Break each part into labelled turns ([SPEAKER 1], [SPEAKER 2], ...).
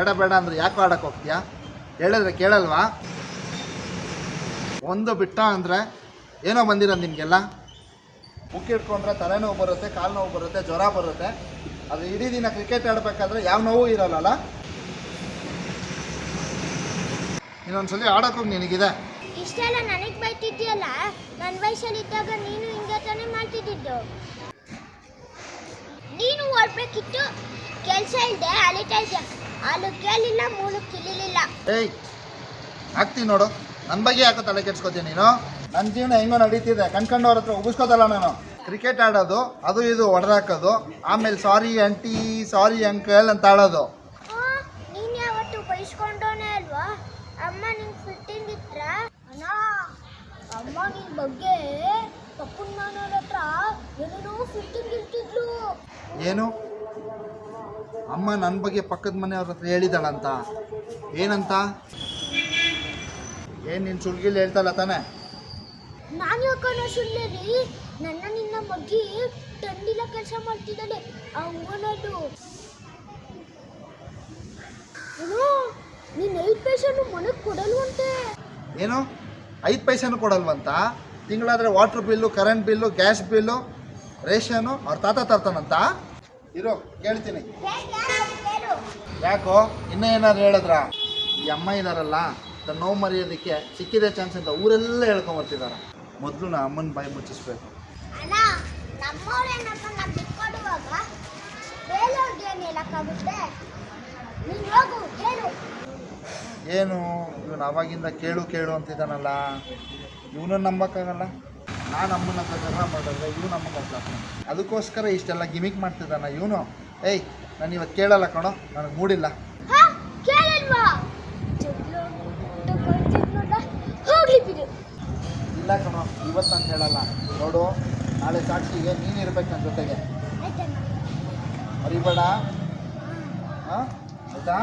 [SPEAKER 1] ಬೇಡ ಬೇಡ ಅಂದ್ರೆ ಯಾಕೆ ಆಡಕ್ಕೆ ಹೋಗ್ತೀಯಾ? ಹೇಳಿದ್ರೆ ಕೇಳಲ್ವಾ? ಒಂದು ಬಿಟ್ಟ ಅಂದರೆ ಏನೋ ಬಂದಿರೋದು ನಿಮಗೆಲ್ಲ? ಮುಕ್ಕಿಡ್ಕೊಂಡ್ರೆ ತಲೆನೋವು ಬರುತ್ತೆ ಕಾಲು ನೋವು ಬರುತ್ತೆ, ಜ್ವರ ಬರುತ್ತೆ. ಅದು ಇಡೀ ದಿನ ಕ್ರಿಕೆಟ್ ಆಡಬೇಕಾದ್ರೆ ಯಾವ ನೋವು ಇರಲ್ಲಲ್ಲ? ಇನ್ನೊಂದ್ಸಲಿ ಆಡೋಕ್ಕೋಗಿ ನಿನಗಿದೆ.
[SPEAKER 2] ಇಷ್ಟೆಲ್ಲ ನನಗೆ ಬೈತಿದ್ಯಲ್ಲ ನನ್ನ ವಯಸ್ಸಲ್ಲಿದ್ದಾಗ ನೀನು ಹಿಂಗೆ ತಾನೇ ಮಾಡ್ತಿದ್ದಿದ್ದು. ನೀನು ಓಡ್ಬೇಕಿತ್ತು. ಕೆಲಸ ಇಲ್ಲದೆ ಅಲಿತಾ ಹಾಲು ಕೇಳಿಲ್ಲ ಮೂಳು ಕಿಲಿಲಿಲ್ಲ.
[SPEAKER 1] ಏಯ್ ಆಗ್ತೀನಿ ನೋಡು. ನನ್ನ ಬಗ್ಗೆ ಯಾಕೋ ತಲೆ ಕೆಡ್ಸ್ಕೊತೀನಿ ನೀನು? ನನ್ನ ಜೀವನ ಹೆಂಗೋ ನಡೀತಿದೆ. ಕಣ್ಕಂಡವ್ರ ಹತ್ರ ಉಗಿಸ್ಕೋತಲ್ಲ ನಾನು. ಕ್ರಿಕೆಟ್ ಆಡೋದು ಅದು ಇದು ಹೊಡೆದಾಕೋದು ಆಮೇಲೆ ಸಾರಿ ಆಂಟಿ ಸಾರಿ ಅಂಕಲ್ ಅಂತ ಆಡೋದು.
[SPEAKER 2] ನೀನು ಯಾವತ್ತು ಬೈಸ್ಕೊಂಡೋನೆ ಅಲ್ವಾ? ಅಮ್ಮ ನಿಂಗೆ ಫಿಟ್ಟಿಂಗ್ ಇಟ್ರ? ಅಣ್ಣ ಅಮ್ಮ ನಿನ್ ಬಗ್ಗೆ ಪಪ್ಪನ ನಾನವ್ರ ಹತ್ರ ಏನೇನೋ ಫಿಟ್ಟಿಂಗ್ ಇರ್ತಿದ್ಲು
[SPEAKER 1] ಏನು? ಅಮ್ಮ ನನ್ನ ಬಗ್ಗೆ ಪಕ್ಕದ ಮನೆಯವ್ರ ಹತ್ರ ಹೇಳಿದಾಳಂತ ಏನಂತ? ಏನು ನಿನ್ನ ಸುಳ್ಗಿಲ್ ಹೇಳ್ತಾಳ ತಾನೆ?
[SPEAKER 2] ನಾನು ಯಾಕನ ಸುಳ್ಳೇರಿ ನನ್ನ ನಿನ್ನ ಮಗ್ಗಿ ತಂಡಿಲ ಕೆಲಸ ಮಾಡ್ತಿದ್ದಾಳೆ. ಅವನದು ಏನೋ ನೀನು ಐದು ಪೈಸನು ಮನೆಗೆ ಕೊಡಲ್ವಂತೆ.
[SPEAKER 1] ಏನು? ಐದು ಪೈಸೆನೂ ಕೊಡಲ್ವಂತ? ತಿಂಗಳಾದರೆ water bill current bill gas bill ration ಅವ್ರ ತಾತ ತರ್ತಾನಂತ? ಇರೋ ಕೇಳ್ತೀನಿ. ಯಾಕೋ ಇನ್ನೂ ಏನಾದ್ರು ಹೇಳಿದ್ರ? ಈ ಅಮ್ಮ ಇದಾರಲ್ಲ ತನ್ನ ನೋವು ಮರೆಯೋದಕ್ಕೆ ಸಿಕ್ಕಿದೆ ಚಾನ್ಸ್ ಅಂತ ಊರೆಲ್ಲ ಹೇಳ್ಕೊಂಬರ್ತಿದಾರ ಮೊದಲು ನಾ ಅಮ್ಮನ ಬಾಯಿ ಮುಚ್ಚಿಸ್ಬೇಕು.
[SPEAKER 2] ಏನು
[SPEAKER 1] ಇವನು ಅವಾಗಿಂದ ಕೇಳು ಕೇಳು ಅಂತಿದ್ದಾನಲ್ಲ. ಇವನು ನಂಬಕ್ಕಾಗಲ್ಲ. ನಾನು ಅಮ್ಮನ ಜಗಳ ಮಾಡಿದ್ರೆ ಇವನು ನಂಬಕ್ಕಾಗಲ್ಲ ಅದಕ್ಕೋಸ್ಕರ ಇಷ್ಟೆಲ್ಲ ಗಿಮಿಕ್ ಮಾಡ್ತಿದ್ದಾನ ಇವನು. ಏಯ್ ನಾನು ಇವತ್ತು ಕೇಳಲ್ಲ ಕಣೋ ನನಗೆ ಮೂಡಿಲ್ಲ. ಇಲ್ಲ ಕಣೋ ಇವತ್ತು ಅಂತ ಹೇಳಲ್ಲ ನೋಡು ನಾಳೆ ಸಾಕ್ಷಿಗೆ ನೀನು ಇರ್ಬೇಕು ನನ್ನ ಜೊತೆಗೆ. ಮರಿಬೇಡ. ಹಾಂ? ಆಯ್ತಾ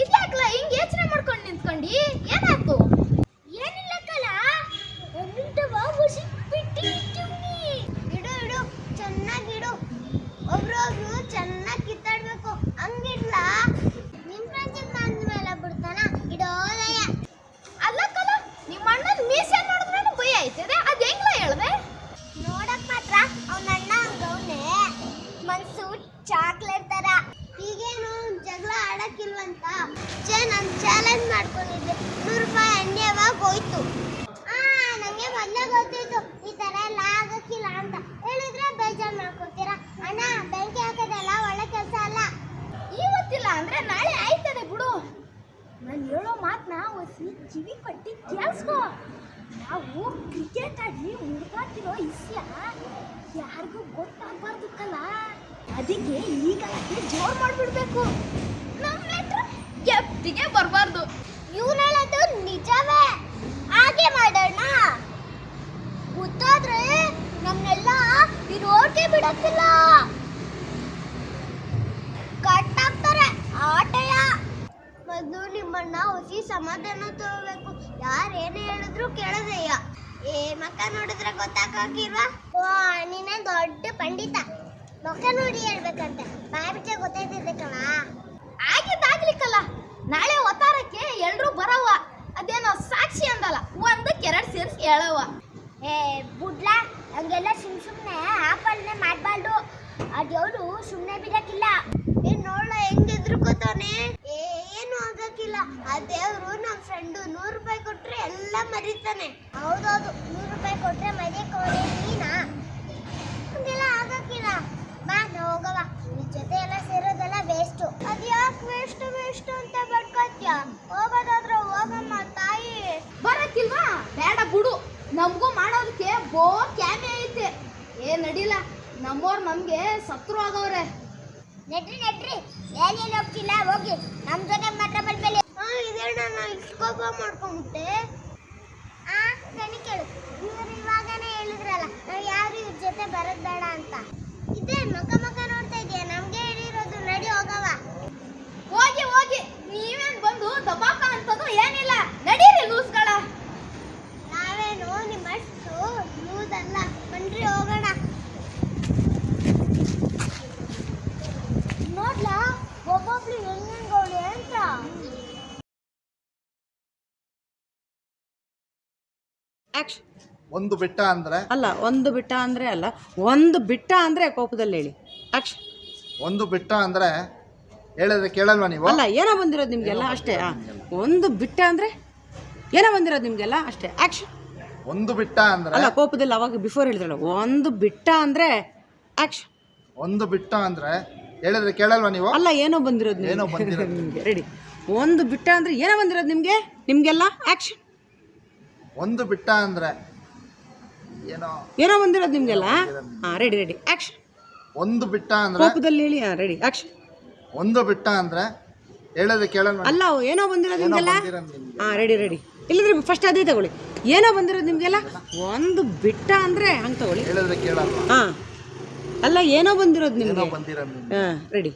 [SPEAKER 2] ಇದ್ಯಾಕ್ಲ ಹಿಂಗ್ ಯೋಚನೆ ಮಾಡ್ಕೊಂಡು ನಿಂತ್ಕೊಂಡಿ ಏನಾಯ್ತು ಏನಿಲ್ಲ ಕಲ ಒಂದಿಟ್ಟವ ಉಸಿ ಬಿಟ್ಟಿ ಇಟ್ಟಿವ್ನಿ ಇಡು ಇಡು ಚೆನ್ನಾಗಿಡು ಒಬ್ರೊಬ್ರು ಚೆನ್ನಾಗಿ ಕಿತ್ತಾಡ್ಬೇಕು ಹಂಗಿಡ್ಲ ನಿಮ್ ಫ್ರೆಂಡ್ಸಿಗೆ ಅಂದ್ಮೇಲೆ ಬಿಡ್ತಾನ ಇಡೋದಯ ಅಲ್ಲ ಕಲ ನಿಮ್ಮ ಅಣ್ಣನ ಮೀಸೆ ನೋಡಿದ್ರೆ ಭಯ ಆಯ್ತದೆ ಅದ್ ಹೆಂಗ್ಲ ಹೇಳ್ದೆ ನೋಡಕ್ ಮಾತ್ರ ಅವನ ಅಣ್ಣ ಹಂಗವ್ನೆ ಮನ್ಸು ಚಾಕ್ಲೇಟ್ ತರ ಈಗೇನು ಜಗಳ ಆಡಕ್ಕಿಲ್ವಂತ ಚೇ ನಾನು ಚಾಲೆಂಜ್ ಮಾಡ್ಕೊಂಡಿದ್ದೆ ನೂರು ರೂಪಾಯಿ ಅನ್ಯವಾಗಿ ಹೋಯ್ತು ಆ ನಂಗೆ ಮೊದಲೇ ಗೊತ್ತಿತ್ತು ಈ ತರ ಎಲ್ಲ ಆಗಕ್ಕಿಲ್ಲ ಅಂತ ಹೇಳಿದ್ರೆ ಬೇಜಾರು ಮಾಡ್ಕೊತೀರಾ ಅಣ್ಣ ಬೆಂಕಿ ಹಾಕೋದೆಲ್ಲ ಒಳ್ಳೆ ಕೆಲಸ ಅಲ್ಲ ಇವತ್ತಿಲ್ಲ ಅಂದ್ರೆ ನಾಳೆ ಆಯ್ತದೆ ಬಿಡು ನಾನು ಹೇಳೋ ಮಾತನ್ನ ಒಸಿ ಕಿವಿ ಕಟ್ಟಿ ಕೇಳಿಸ್ಕೋ ನಾವು ಕ್ರಿಕೆಟ್ ಆಡಿ ಹುಡುಗಾತಿರೋ ಇಸ್ಯ ಯಾರಿಗೂ ಗೊತ್ತಾಗಬಾರ್ದು ಕಲ ಅದಕ್ಕೆ ಈಗ ಜೋರ್ ಮಾಡ್ಬಿಡ್ಬೇಕು. ನಮ್ಮ ಬರಬಾರ್ದು. ಇವ್ನು ಹೇಳೋದು ನಿಜವೇ. ಹಾಗೆ ಮಾಡೋಣ. ಗೊತ್ತಾದ್ರೆ ನಮ್ನೆಲ್ಲ ಇರೋಕೆ ಬಿಡಕ್ಕಿಲ್ಲ. ಕಟ್ಟಾಗ್ತಾರೆ ಆಟಯ. ಮೊದಲು ನಿಮ್ಮನ್ನ ಹೊಸಿ ಸಮಾಧಾನ ತಗೋಬೇಕು. ಯಾರು ಏನು ಹೇಳಿದ್ರು ಕೇಳೋದಯ್ಯ. ಏ, ಮಕ್ಕ ನೋಡಿದ್ರೆ ಗೊತ್ತಾಗಿಲ್ವಾ ಓ ನೀನೇ ದೊಡ್ಡ ಪಂಡಿತ. ಮಕ್ಕ ನೋಡಿ ಹೇಳ್ಬೇಕಂತೆ. ಬಾಯ್ಬಿಟ್ಟೆ ಗೊತ್ತಾಯ್ತಿರ್ಬೇಕಲ್ಲ ಆಗಿದ್ದಾಗ್ಲಿಕ್ಕಲ್ಲ ನಾಳೆ ಒತ್ತಾರಕ್ಕೆ ಎಲ್ರು ಬರವ ಅದೇನೋ ಸಾಕ್ಷಿ ಅಂದಲ್ಲ. ಒಂದಕ್ಕೆ ಎರಡು ಸೇರಿಸಿ ಹೇಳವ ಏ ಬುಡ್ಲ ಹಂಗೆಲ್ಲ ಸುಮ್ ಸುಮ್ಮನೆ ಆಪಲ್ನೆ ಮಾಡಬಾರ್ದು ಅದ್ಯಾವುದು ಸುಮ್ಮನೆ ಬಿಡಕ್ಕಿಲ್ಲ ಏನ್ ನೋಡ ಹೆಂಗ್ ಎದ್ರುಕೋತಾನೆ ಏನು ಆಗಕ್ಕಿಲ್ಲ ಆ ದೇವ್ರು ನಮ್ಮ ಫ್ರೆಂಡು ನೂರು ರೂಪಾಯಿ ಕೊಟ್ರೆ ಎಲ್ಲ ಮರಿತಾನೆ. ಹೌದೌದು ನೂರು ರೂಪಾಯಿ ಕೊಟ್ರೆ ಮರಿಯಕ್ಕೆ ನೀನಾ? ಹಂಗೆಲ್ಲ ಆಗಕ್ಕಿಲ್ಲ. ಬಾ ನಾವು ಹೋಗವ. ನಿನ್ ಜೊತೆ ಎಲ್ಲ ಸೇರೋದೆಲ್ಲ ವೇಸ್ಟು ಅದ್ಯಾಕೆ ವೇಸ್ಟ್ ವೇಸ್ಟ್ ಅಂತ ಬಡ್ಕೊತ್ಯ ಹೋಗೋದಾದ್ರೆ ಹೋಗಮ್ಮ ತಾಯಿ.
[SPEAKER 3] ಬರಕ್ಕಿಲ್ವಾ? ಬೇಡ ಬಿಡು. ನಮಗೂ ಮಾಡೋದಕ್ಕೆ ಬೋ ಕ್ಯಾಮೆ ಐತೆ. ಏ ನಡಿಲ್ಲ ನಮ್ಮವ್ರು ನಮಗೆ ಸತ್ರು ಆಗವ್ರೆ
[SPEAKER 2] ನೆಡ್ರಿ ನೆಡ್ರಿ. ಏನೇನು ಹೋಗ್ತಿಲ್ಲ ಹೋಗಿ. ನಮ್ಮ ಜೊತೆ ಮಾತ್ರ ಬಂದ್ಮೇಲೆ ಹಾ ಇದೇನ ನಾನು ಕೋಪ ಮಾಡ್ಕೊಂಬಿಟ್ಟೆ? ಕಣಿ ಕೇಳು. ಇವರು ಇವಾಗನೇ ಹೇಳಿದ್ರಲ್ಲ ನಾವು ಯಾರು ಇವ್ರ ಜೊತೆ ಬರೋದು ಬೇಡ ಅಂತ. ಇದೇ ಮಕ ಮಕ ನೋಡ್ತಾ ಇದೆಯಾ
[SPEAKER 4] ನಮ್ಗೆ
[SPEAKER 2] ಹೇಳಿರೋದು ನಡಿ ಹೋಗವ
[SPEAKER 3] ಹೋಗಿ ಹೋಗಿ. ನೀವೇನ್ ಬಂದು ದಬಾಕ ಅಂತದ್ದು ಏನಿಲ್ಲ. ನಡೀರಿ ಲೂಸ್ಗಳ
[SPEAKER 2] ನಾವೇನು ನಿಮ್ಮಷ್ಟು ಲೂಸ್ ಅಲ್ಲ. ಬನ್ರಿ ಹೋಗೋಣ. ನೋಡ್ಲಾ ಒಬ್ಬೊಬ್ರು ಹೆಂಗ್
[SPEAKER 1] ಒಂದು ಬಿಟ್ಟ ಅಂದ್ರೆ?
[SPEAKER 4] ಅಲ್ಲ ಒಂದು ಬಿಟ್ಟ ಅಂದ್ರೆ ಅಲ್ಲ. ಒಂದು ಬಿಟ್ಟ ಅಂದ್ರೆ ಕೋಪದಲ್ಲಿ ಹೇಳಿ. ಆ್ಯಕ್ಷನ್
[SPEAKER 1] ಒಂದು ಬಿಟ್ಟ ಅಂದ್ರೆ ಹೇಳಿದ್ರೆ ಕೇಳಲ್ವಾ ನೀವು?
[SPEAKER 4] ಅಲ್ಲ ಏನೋ ಬಂದಿರೋದು ನಿಮಗೆಲ್ಲ? ಅಷ್ಟೇ ಒಂದು ಬಿಟ್ಟ ಅಂದ್ರೆ ಏನೋ ಬಂದಿರೋದು ನಿಮಗೆಲ್ಲ? ಅಷ್ಟೇ ಆಕ್ಷನ್
[SPEAKER 1] ಒಂದು ಬಿಟ್ಟ ಅಂದ್ರೆ?
[SPEAKER 4] ಅಲ್ಲ ಕೋಪದಲ್ಲಿ ಅವಾಗ ಬಿಫೋರ್ ಹೇಳಿದ್ರಲ್ಲ ಒಂದು ಬಿಟ್ಟ ಅಂದ್ರೆ ಆಕ್ಷನ್
[SPEAKER 1] ಒಂದು ಬಿಟ್ಟ ಅಂದ್ರೆ ಹೇಳಿದ್ರೆ ಕೇಳಲ್ವಾ ನೀವು?
[SPEAKER 4] ಅಲ್ಲ ಏನೋ ಬಂದಿರೋದು
[SPEAKER 1] ಏನೋ ಬಂದಿರೋದು.
[SPEAKER 4] ನಿಮಗೆ ರೆಡಿ ಒಂದು ಬಿಟ್ಟ ಅಂದ್ರೆ ಏನೋ ಬಂದಿರೋದು ನಿಮಗೆ? ನಿಮಗೆಲ್ಲ? ಆ್ಯಕ್ಷನ್
[SPEAKER 1] ಒಂದು ಬಿಟ್ಟ ಅಂದ್ರೆ ಏನೋ
[SPEAKER 4] ಏನೋ ಬಂದಿರೋದು ನಿಮ್ಗೆಲ್ಲ? ಹಾಂ ರೆಡಿ ರೆಡಿ ಆಕ್ಷನ್
[SPEAKER 1] ಒಂದು ಬಿಟ್ಟ ಅಂದ್ರೆ
[SPEAKER 4] ಕೋಪದಲ್ಲಿ ಹೇಳಿ ಹಾಂ ರೆಡಿ ಆಕ್ಷನ್
[SPEAKER 1] ಒಂದು ಬಿಟ್ಟ ಅಂದ್ರೆ ಹೇಳೋದು ಕೇಳೋಣ
[SPEAKER 4] ಅಲ್ಲ ಏನೋ ಬಂದಿರೋದು ನಿಮ್ಗೆಲ್ಲ? ಹಾಂ ರೆಡಿ ರೆಡಿ ಇಲ್ಲದ್ರೆ ಫಸ್ಟ್ ಅದೇ ತಗೊಳ್ಳಿ. ಏನೋ ಬಂದಿರೋದು ನಿಮಗೆಲ್ಲ? ಒಂದು ಬಿಟ್ಟ ಅಂದರೆ ಹಂಗ್ ತಗೊಳ್ಳಿ.
[SPEAKER 1] ಹೇಳಿದ್ರೆ ಕೇಳಲ್ವಾ
[SPEAKER 4] ಹಾಂ. ಅಲ್ಲ ಏನೋ ಬಂದಿರೋದು
[SPEAKER 1] ಏನೋ
[SPEAKER 4] ನಿಮಗೆ.
[SPEAKER 1] ಬಂದಿರೋದು.
[SPEAKER 4] ಹಾಂ ರೆಡಿ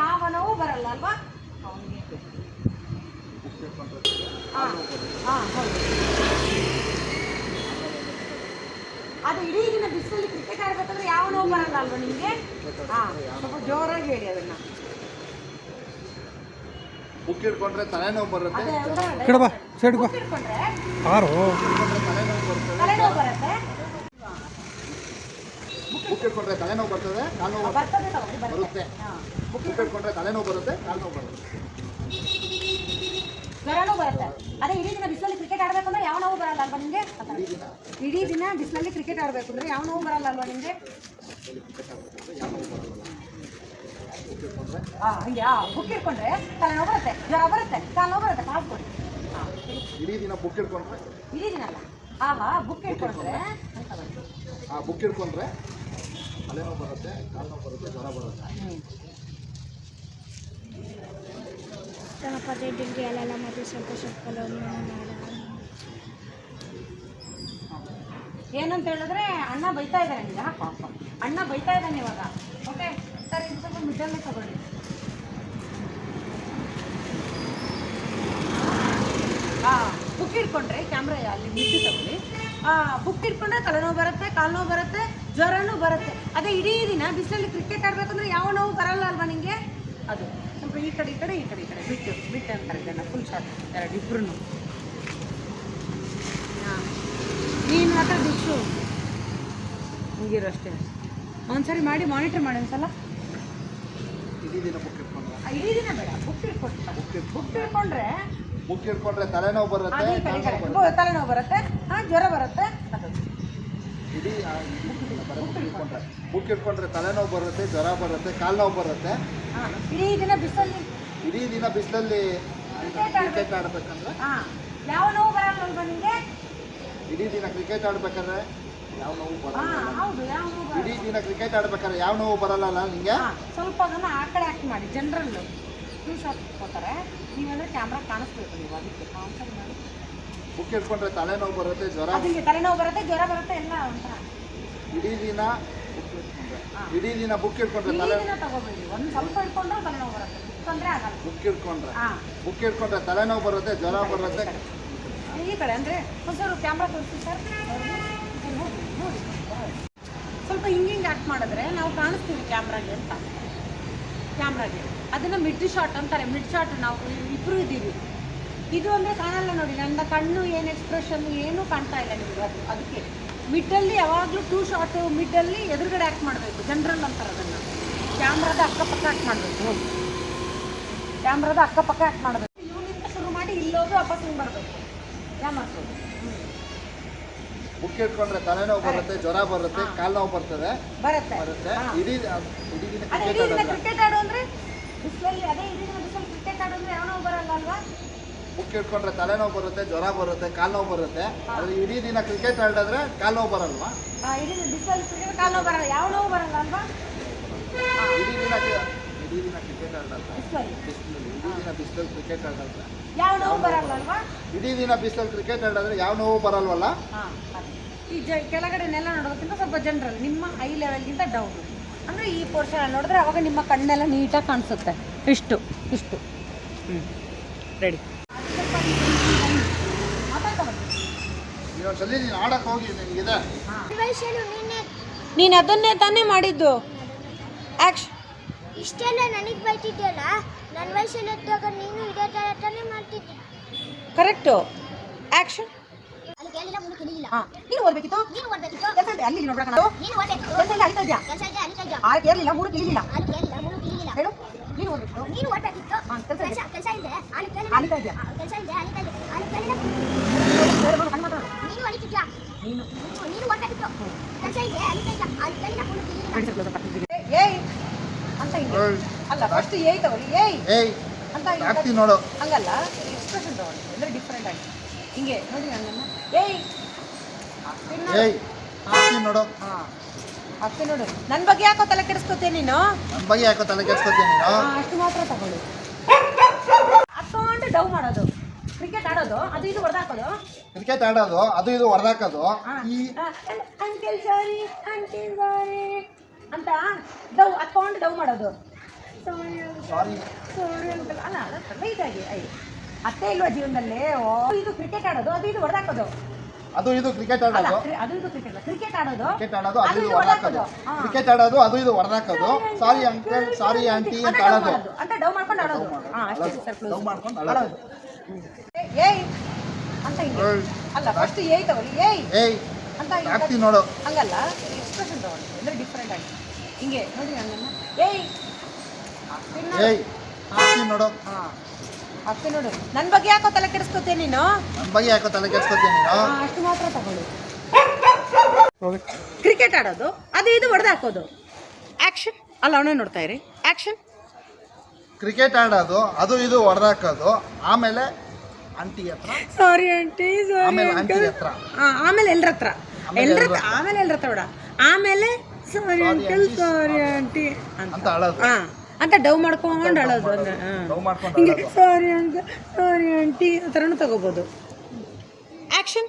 [SPEAKER 5] ಯಾವನವೂ ಬರಲ್ಲ ಅಲ್ವಾ? ಅದು ಇಡೀ ದಿನ ಬಿಸಿಲಲ್ಲಿ ಕ್ರಿಕೆಟ್ ಆಡ್ಬೇಕಂದ್ರೆ ಯಾವ ನೋವು ಬರಲ್ಲ ಅಲ್ವಾ ನಿಮಗೆ? ಹಾಂ ಸ್ವಲ್ಪ ಜೋರಾಗಿ ಹೇಳಿ ಅದನ್ನ.
[SPEAKER 1] ಬುಕ್ ಹಿಡ್ಕೊಂಡ್ರೆ ತಲೆನೋವು ಬರುತ್ತೆ.
[SPEAKER 6] ಬಾ
[SPEAKER 5] ಸೈಡ್
[SPEAKER 6] ಆರು.
[SPEAKER 5] ತಲೆನೋವು ಬರುತ್ತೆ.
[SPEAKER 1] ಬುಕ್ ಹಿಡ್ಕೊಂಡ್ರೆ ತಲೆನೋವು ಬರ್ತದೆ ಕಾಲು ನೋವು
[SPEAKER 5] ಬರುತ್ತೆ.
[SPEAKER 1] ಬುಕ್ ಹಿಡ್ಕೊಂಡ್ರೆ ತಲೆನೋವು ಬರುತ್ತೆ ಕಾಲು ನೋವು ಬರುತ್ತೆ.
[SPEAKER 5] ಜ್ವರನೂ ಬರುತ್ತೆ. ಅದೇ ಇಡೀ ದಿನ ಬಿಸಿಲಲ್ಲಿ ಕ್ರಿಕೆಟ್ ಆಡ್ಬೇಕಂದ್ರೆ ಯಾವ ನೋವು ಬರಲ್ಲ ಅಲ್ವಾ ನಿಮಗೆ? ಇಡೀ ದಿನ ಬಿಸಿಲಲ್ಲಿ ಕ್ರಿಕೆಟ್ ಆಡಬೇಕು ಅಂದ್ರೆ ಯಾವ ನೋವು ಬರಲ್ಲ ಅಲ್ವಾ ನಿಮಗೆ? ಆ ಹಂಗೆ ಬುಕ್ ಇಟ್ಕೊಂಡ್ರೆ ತಲೆನೋವು ಬರುತ್ತೆ ಜ್ವರ ಬರುತ್ತೆ ಕಾಲು ನೋವು ಬರುತ್ತೆ ಕಾಲು ಕೊಡಿ.
[SPEAKER 1] ಇಡೀ ದಿನ ಬುಕ್ ಹಿಡ್ಕೊಂಡ್ರೆ?
[SPEAKER 5] ಇಡೀ ದಿನ ಅಲ್ಲ. ಆಹಾ ಬುಕ್ ಇಟ್ಕೊಂಡ್ರೆ
[SPEAKER 1] ಆ ಬುಕ್ ಹಿಡ್ಕೊಂಡ್ರೆ ತಲೆನೋವು ಬರುತ್ತೆ ಕಾಲು ನೋವು ಬರುತ್ತೆ ಜ್ವರ ಬರುತ್ತೆ.
[SPEAKER 2] ಗಣಪತಿ ಡಿಗ್ರಿ ಅಲ್ಲೆಲ್ಲ ಮತ್ತೆ ಸ್ವಲ್ಪ ಸ್ವಲ್ಪ
[SPEAKER 5] ಏನಂತ ಹೇಳಿದ್ರೆ ಅಣ್ಣ ಬೈತಾ ಇದ್ದಾರೆ ನಿಜ ಪಾಪ ಅಣ್ಣ ಬೈತಾ ಇದ್ದಾನೆ ಇವಾಗ. ಓಕೆ ಸರ್ ಇದು ಸ್ವಲ್ಪ ಮಿಡ್ಡಲ್ಲೇ ತಗೊಳ್ಳಿ. ಹಾಂ ಬುಕ್ ಇಟ್ಕೊಂಡ್ರೆ ಕ್ಯಾಮ್ರಾ ಅಲ್ಲಿ ಮಿಡ್ಡು ತಗೊಳ್ಳಿ. ಬುಕ್ ಇಟ್ಕೊಂಡ್ರೆ ತಲೆನೋವು ಬರುತ್ತೆ, ಕಾಲು ಬರುತ್ತೆ ಜ್ವರನೂ ಬರುತ್ತೆ. ಅದೇ ಇಡೀ ದಿನ ಬಿಸಿಲಲ್ಲಿ ಕ್ರಿಕೆಟ್ ಆಡ್ಬೇಕಂದ್ರೆ ಯಾವ ನೋವು ಬರಲ್ಲ ಅಲ್ವಾ ನಿಮಗೆ ಅದು. ಸ್ವಲ್ಪ ಈ ಕಡೆ ಈ ಕಡೆ ಈ ಕಡೆ ಈ ಕಡೆ. ಬಿಟ್ಟು ಬಿಟ್ಟು ಅಂತಾರೆ ಇದನ್ನು ಫುಲ್ ಶಾರ್ಟ್ ಎರಡು ಇಬ್ರು ಹಾಂ ನೀನು ಡಿಶ್ಶು ಹಂಗಿರು ಅಷ್ಟೇ. ಒಂದ್ಸರಿ ಮಾಡಿ ಮಾನಿಟರ್ ಮಾಡಿ ಒಂದ್ಸಲ
[SPEAKER 1] ಇಡೀ ದಿನ ಬುಕ್ ಹಿಡ್ಕೊಂಡ್ರೆ
[SPEAKER 5] ಆ, ಇಡೀ ದಿನ ಬೇಡ ಬುಕ್ ಇಟ್ಕೊಟ್ಟು ಬುಕ್ ಇಟ್ಕೊಂಡ್ರೆ.
[SPEAKER 1] ಬುಕ್ ಹಿಡ್ಕೊಂಡ್ರೆ ತಲೆನೋವು ಬರುತ್ತೆ
[SPEAKER 5] ತಲೆನೋವು. ಬರುತ್ತೆ. ಹಾಂ ಜ್ವರ ಬರುತ್ತೆ.
[SPEAKER 1] ಇಡೀ ಬುಕ್ ಇಟ್ಕೊಂಡ್ರೆ ತಲೆನೋವು ಬರುತ್ತೆ ಜ್ವರ ಬರುತ್ತೆ ಕಾಲು ನೋವು ಬರುತ್ತೆ
[SPEAKER 5] ಇಡೀ ದಿನ ಬಿಸಿಲಲ್ಲಿ.
[SPEAKER 1] ಇಡೀ ದಿನ ಬಿಸಿಲಲ್ಲಿ
[SPEAKER 5] ಕ್ರಿಕೆಟ್ ಆಡ್ಬೇಕು
[SPEAKER 1] ಆಡ್ಬೇಕಂದ್ರೆ
[SPEAKER 5] ಹಾಂ ಯಾವ ನೋವು ಬರಲ್ಲ ನಿಮಗೆ
[SPEAKER 1] ಇಡೀ ದಿನ ಕ್ರಿಕೆಟ್ ಆಡ್ಬೇಕಾದ್ರೆ ಯಾವ ನೋವು ಬರಲ್ಲ. ಇಡೀ ದಿನ ಕ್ರಿಕೆಟ್ ಆಡ್ಬೇಕಾದ್ರೆ ಯಾವ ನೋವು ಬರಲ್ಲ ನಿಂಗೆ?
[SPEAKER 5] ಹಾಂ ಸ್ವಲ್ಪ ಅದನ್ನು ಆ ಕಡೆ ಆ್ಯಕ್ಟ್ ಮಾಡಿ ಜನರಲ್ ಟೂ ಶಾಟ್ ಇಟ್ಕೋತಾರೆ ನೀವೆಲ್ಲ ಕ್ಯಾಮ್ರಾ ಕಾಣಿಸ್ಬೇಕು ನೀವು ಅದಕ್ಕೆ. ಆನ್ಸರ್ ಮಾಡಿ
[SPEAKER 1] ಬುಕ್ ಹಿಡ್ಕೊಂಡ್ರೆ ತಲೆನೋವು ಬರುತ್ತೆ ಜ್ವರ.
[SPEAKER 5] ಅದಕ್ಕೆ ತಲೆನೋವು ಬರುತ್ತೆ ಜ್ವರ ಬರುತ್ತೆ ಎಲ್ಲ ಒಂಥರ.
[SPEAKER 1] ಇಡೀ ದಿನ ಇಡೀ ದಿನ ಬುಕ್
[SPEAKER 5] ಇಟ್ಕೊಂಡ್ರೆ
[SPEAKER 1] ತಲೆ
[SPEAKER 5] ತಗೋಬೇಡಿ. ಒಂದು ಸ್ವಲ್ಪ ಇಟ್ಕೊಂಡ್ರೆ ತಲೆನೋವು ಬರುತ್ತೆ. ತೊಂದರೆ ಆಗಲ್ಲ.
[SPEAKER 1] ಬುಕ್ ಇಟ್ಕೊಂಡ್ರೆ.
[SPEAKER 5] ಹಾಂ
[SPEAKER 1] ಬುಕ್ ಇಟ್ಕೊಂಡ್ರೆ ತಲೆನೋವು ಬರುತ್ತೆ ಜ್ವರ ಬರುತ್ತೆ.
[SPEAKER 5] ಈ ಕಡೆ ಅಂದರೆ ಹೊಸರು ಕ್ಯಾಮ್ರಾ ತೋರಿಸಿ ಸರ್ ಸ್ವಲ್ಪ ಹಿಂಗೆ ಹಿಂಗೆ ಆ್ಯಕ್ಟ್ ಮಾಡಿದ್ರೆ ನಾವು ಕಾಣಿಸ್ತೀವಿ ಕ್ಯಾಮ್ರಾಗೆ ಅಂತ. ಕ್ಯಾಮ್ರಾಗೆ ಅದನ್ನು ಮಿಡ್ ಶಾಟ್ ಅಂತಾರೆ. ಮಿಡ್ ಶಾಟ್ ನಾವು ಇಬ್ಬರು ಇದ್ದೀವಿ. ಇದು ಅಂದರೆ ಕಾಣಲ್ಲ ನೋಡಿ. ನನ್ನ ಕಣ್ಣು ಏನು ಎಕ್ಸ್ಪ್ರೆಷನ್ ಏನೂ ಕಾಣ್ತಾ ಇಲ್ಲ ನಿಮಗೆ ಅದು. ಅದಕ್ಕೆ ಮಿಡ್ಡಲ್ಲಿ ಯಾವಾಗಲೂ ಟೂ ಶಾಟು ಮಿಡ್ಡಲ್ಲಿ ಎದುರುಗಡೆ ಆ್ಯಕ್ಟ್ ಮಾಡಬೇಕು. ಜನರಲ್ ಅಂತಾರೆ ಅದನ್ನು. ಕ್ಯಾಮ್ರಾದ ಅಕ್ಕಪಕ್ಕ ಆ್ಯಕ್ಟ್ ಮಾಡಬೇಕು. ಕ್ಯಾಮ್ರಾದ ಅಕ್ಕಪಕ್ಕ ಆ್ಯಕ್ಟ್ ಮಾಡಬೇಕು ಇವನಿಂದ ಶುರು ಮಾಡಿ ಇಲ್ಲೋದು ವಾಪಸ್ ಹಿಂಗೆ ಬರಬೇಕು ಯಾಮಾರ್ಸೋದು
[SPEAKER 1] ಬುಕ್ ಇಟ್ಕೊಂಡ್ರೆ ತಲೆನೋವು ಬರುತ್ತೆ ಜ್ವರ ಬರುತ್ತೆ ಕಾಲು ನೋವು ಬರ್ತದೆ.
[SPEAKER 5] ಬರುತ್ತೆ.
[SPEAKER 1] ಬರುತ್ತೆ. ಇಡೀ ಇಡೀ ದಿನ
[SPEAKER 5] ಅದೇ ಇಡೀ ದಿನ ಕ್ರಿಕೆಟ್ ಆಡು ಅಂದ್ರೆ ಬಿಸಿಲಲ್ಲಿ ಅದೇ ಇಡೀ ದಿನ ಬಿಸಿಲಲ್ಲಿ ಕ್ರಿಕೆಟ್ ಆಡು ಅಂದ್ರೆ ಯಾವ ನೋವು ಬರಲ್ಲ ಅಲ್ವಾ?
[SPEAKER 1] ಬುಕ್ ಇಟ್ಕೊಂಡ್ರೆ ತಲೆನೋವು ಬರುತ್ತೆ ಜ್ವರ ಬರುತ್ತೆ ಕಾಲು ನೋವು ಬರುತ್ತೆ ಆದ್ರೆ ಇಡೀ ದಿನ ಕ್ರಿಕೆಟ್ ಆಡಿದ್ರೆ ಕಾಲು ನೋವು ಬರಲ್ವಾ
[SPEAKER 5] ಇಡೀ ದಿನ ಬಿಸಿಲಲ್ಲಿ ಕ್ರಿಕೆಟ್ ಕಾಲು ನೋವು ಬರಲ್ಲ ಯಾವ ನೋವು ಬರಲ್ಲ ಅಲ್ವಾ?
[SPEAKER 1] ಇಡೀ ದಿನ ದಿನ ಕ್ರಿಕೆಟ್ ಆಡಲ್ಲ
[SPEAKER 5] ಬಿಸಿಲಲ್ಲಿ.
[SPEAKER 1] ಬಿಸಿಲಲ್ಲಿ ಇಡೀ ದಿನ ಬಿಸಿಲಲ್ಲಿ ಕ್ರಿಕೆಟ್
[SPEAKER 5] ಯಾವ ನೋವು? ಬರಲ್ವಲ್ವಾ?
[SPEAKER 1] ಇಡೀ ದಿನ ಬಿಸಿಲಲ್ಲಿ ಕ್ರಿಕೆಟ್ ಆಡಿದ್ರೆ ಯಾವ ನೋವು ಬರಲ್ವಲ್ಲ?
[SPEAKER 5] ಈ ಜ ಕೆಳಗಡೆ ನೆಲ ನೋಡೋದಕ್ಕಿಂತ ಸ್ವಲ್ಪ ಜನರಲ್ ನಿಮ್ಮ ಐ ಲೆವೆಲ್ಗಿಂತ ಡೌನ್ ಅಂದರೆ ಈ ಪೋರ್ಷನ್ ನೋಡಿದ್ರೆ ಅವಾಗ ನಿಮ್ಮ ಕಣ್ಣೆಲ್ಲ ನೀಟಾಗಿ ಕಾಣಿಸುತ್ತೆ. ಇಷ್ಟು ಇಷ್ಟು. ಹ್ಞೂ ರೆಡಿ
[SPEAKER 1] ನೀನು
[SPEAKER 5] ಅದನ್ನೇ ತಾನೇ ಮಾಡಿದ್ದು. ಆ್ಯಕ್ಷ
[SPEAKER 2] ಇಷ್ಟೆಲ್ಲ ನನಗೆ ಬೈತಿದ್ಯಲ್ಲ? ನನ್ನ ವಯಸ್ಸಲ್ಲಿ ಇದ್ದಾಗ ನೀನು ಇದೇ ಥರ ತಾನೇ ಮಾಡ್ತಿದ್ದೆ.
[SPEAKER 5] ಕರೆಕ್ಟು ಆ್ಯಕ್ಷನ್
[SPEAKER 2] ಅಲ್ಲಿ ಕೇಳಿಲ್ಲ ಮುಂದೆ ಕೇಳಿಲ್ಲ
[SPEAKER 5] ಹಾ ನೀನು ಓದ್ಬೇಕಿತ್ತು?
[SPEAKER 2] ನೀನು ಓದ್ಬೇಕಿತ್ತು?
[SPEAKER 5] ಕೆಲಸ ಇದೆ ಅಲ್ಲಿ ನೋಡಬೇಕು ನಾವು
[SPEAKER 2] ನೀನು ಓದ್ಬೇಕು
[SPEAKER 5] ಕೆಲಸ ಇದೆ ಅಳಿತಾ ಇದ್ಯಾ?
[SPEAKER 2] ಕೆಲಸ ಇದೆ ಅಲ್ಲಿ ಇದ್ಯಾ?
[SPEAKER 5] ಆ ಕೇಳಿಲ್ಲ ಮೂರು
[SPEAKER 2] ಅಲ್ಲಿ ಕೇಳಿಲ್ಲ ಮೂರು ಕೇಳಿಲ್ಲ
[SPEAKER 5] ಹೇಳು ನೀನು ಓದ್ಬೇಕು
[SPEAKER 2] ನೀನು ಓದ್ಬೇಕಿತ್ತು?
[SPEAKER 5] ಹಾ, ಕೆಲ್ಸ ಇದೆ.
[SPEAKER 2] ಕೆಲಸ ಕೆಲಸ ಇದೆ ಅಲ್ಲಿ ಕೇಳಿಲ್ಲ
[SPEAKER 5] ಇದ್ಯಾ
[SPEAKER 2] ಕೆಲಸ ಇದೆ ಅಲ್ಲಿ ಅಲ್ಲಿ ಕೇಳಿಲ್ಲ? ನೀನು ಅಲಿತಿದ್ಯಾ
[SPEAKER 5] ನೀನು
[SPEAKER 2] ನೀನು. ಕೆಲಸ ಇದೆ ಅಲ್ಲಿ ಇಲ್ಲ ಅಲ್ಲಿ ಕೇಳಿಲ್ಲ ಮೂರು
[SPEAKER 5] ಫ್ರೆಂಡ್ಸ್ ಕ್ಲೋಸ್ ಬರ್ತಿದ್ದೀವಿ ಏಯ್ ಅಲ್ಲ ಫಸ್ಟ್ ಏಯ್ ತಗೊಳ್ಳಿ ಏಯ್.
[SPEAKER 1] ಏಯ್
[SPEAKER 5] ಅಂತ
[SPEAKER 1] ಹಾಕ್ತೀನಿ ನೋಡು.
[SPEAKER 5] ಹಂಗಲ್ಲ ಎಕ್ಸ್ಪ್ರೆಷನ್ ತಗೊಳ್ಳಿ ಎಲ್ಲ ಡಿಫ್ರೆಂಟ್ ಆಗಿ. ಹಿಂಗೆ ನೋಡಿ ನನ್ನನ್ನು ಏಯ್.
[SPEAKER 1] ಏಯ್ ಹಾಕ್ತೀನಿ ನೋಡು.
[SPEAKER 5] ಹಾ. ಅಷ್ಟೇ ನೋಡು. ನನ್ನ ಬಗ್ಗೆ ಯಾಕೋ ತಲೆ ಕೆಡಿಸ್ಕೋತೀಯ ನೀನು?
[SPEAKER 1] ನನ್ನ ಬಗ್ಗೆ ಯಾಕೋ ತಲೆ ಕೆಡ್ಸ್ಕೊತೀನಿ ನೀನು?
[SPEAKER 5] ಅಷ್ಟು ಮಾತ್ರ ತಗೊಳ್ಳಿ. ಹತ್ಕೊಂಡು ಡವ್ ಮಾಡೋದು. ಕ್ರಿಕೆಟ್ ಆಡೋದು ಅದು ಇದು ಹೊಡೆದಾಕೋದು.
[SPEAKER 1] ಕ್ರಿಕೆಟ್ ಆಡೋದು ಅದು ಇದು ಹೊಡೆದಾಕೋದು. ಈ
[SPEAKER 5] ಅಂಕಲ್ ಸಾರಿ ಅಂಕಲ್ ಸಾರಿ ಅಂತ ಡವ್ ಹತ್ಕೊಂಡು ಡವ್ ಮಾಡೋದು. ಸಾರಿ ಅಂಕಲ್ ಅಲ್ಲ ಅತ್ತೆ ಇಲ್ವಾ ಜೀವನದಲ್ಲಿ? ಓ ಇದು ಕ್ರಿಕೆಟ್ ಆಡೋದು ಅದು ಇದು ಹೊಡೆದಾಕೋದು.
[SPEAKER 1] ಅದು ಇದು ಕ್ರಿಕೆಟ್ ಆಡೋದು.
[SPEAKER 5] ಅದು ಇದು ಕ್ರಿಕೆಟ್ ಕ್ರಿಕೆಟ್ ಆಡೋದು
[SPEAKER 1] ಕ್ರಿಕೆಟ್ ಆಡೋದು ಅದು ಇದು ಹೊಡೆದಾಕೋದು. ಕ್ರಿಕೆಟ್ ಆಡೋದು ಅದು ಇದು ಹೊಡೆದಾಕೋದು. ಸಾರಿ ಅಂಕಲ್ ಸಾರಿ ಆಂಟಿ ಅಂತ ಆಡೋದು
[SPEAKER 5] ಅಂತ ಡೌನ್ ಮಾಡ್ಕೊಂಡು ಆಡೋದು. ಹಾ ಅಷ್ಟೇ. ಸರ್
[SPEAKER 1] ಡೌ ಮಾಡ್ಕೊಂಡು
[SPEAKER 5] ಆಡೋದು ಏಯ್ ಅಂತ ಹಿಂಗೆ. ಅಲ್ಲ ಫಸ್ಟ್ ಏಯ್ ತಗೊಳ್ಳಿ ಏಯ್.
[SPEAKER 1] ಏಯ್.
[SPEAKER 5] ಅಂತ
[SPEAKER 1] ನೋಡು.
[SPEAKER 5] ಹಂಗಲ್ಲ ಎಕ್ಸ್ಪ್ರೆಷನ್ ತಗೊಳ್ಳಿ ಅಂದ್ರೆ ಡಿಫ್ರೆಂಟ್ ಆಗಿ. ಹಿಂಗೆ ನೋಡಿ ಹಂಗಲ್ಲ. ಏಯ್?
[SPEAKER 1] ಏಯ್ ಆಗ್ತೀನಿ ನೋಡು.
[SPEAKER 5] ಅಷ್ಟೇ ನೋಡು. ನನ್ನ ಬಗ್ಗೆ ಯಾಕೋ ತಲೆ ಕೆಡಿಸ್ಕೊತೀಯ ನೀನು?
[SPEAKER 1] ನನ್ನ ಬಗ್ಗೆ ಯಾಕೋ ತಲೆ ಕೆಡ್ಸ್ಕೊತೀನಿ ನೀನು?
[SPEAKER 5] ಅಷ್ಟು ಮಾತ್ರ ತಗೊಳ್ಳಿ. ಕ್ರಿಕೆಟ್ ಆಡೋದು ಅದು ಇದು ಹೊಡೆದು ಹಾಕೋದು ಆ್ಯಕ್ಷನ್ ಅಲ್ಲ ಅವನೇ ನೋಡ್ತಾ ಇರಿ. ಆ್ಯಕ್ಷನ್
[SPEAKER 1] ಕ್ರಿಕೆಟ್ ಆಡೋದು ಅದು ಇದು ಹೊಡೆದಾಕೋದು. ಆಮೇಲೆ ಆಂಟಿ ಹತ್ರ.
[SPEAKER 5] ಸಾರಿ ಆಂಟಿ
[SPEAKER 1] ಆಮೇಲೆ ಆಂಟಿ ಹತ್ರ.
[SPEAKER 5] ಆಮೇಲೆ ಎಲ್ರ ಹತ್ರ. ಹತ್ರ ಆಮೇಲೆ ಎಲ್ರ ಹತ್ರ ಬೇಡ. ಆಮೇಲೆ ಸಾರಿ ಆಂಟಿ ಸಾರಿ ಆಂಟಿ ಅಂತ.
[SPEAKER 1] ಅಂತ ಅಳೋದು
[SPEAKER 5] ಹಾ. ಅಂತ ಡವ್ ಮಾಡ್ಕೊಂಡು ಅಳೋದು ಅಂದ್ರೆ
[SPEAKER 1] ಡವ್ ಮಾಡ್ಕೊಂಡು
[SPEAKER 5] ಹಿಂಗೆ ಸಾರಿ ಅಂತ ಸಾರಿ ಆಂಟಿ ಆ ಥರನೂ ತಗೋಬೋದು. ಆ್ಯಕ್ಷನ್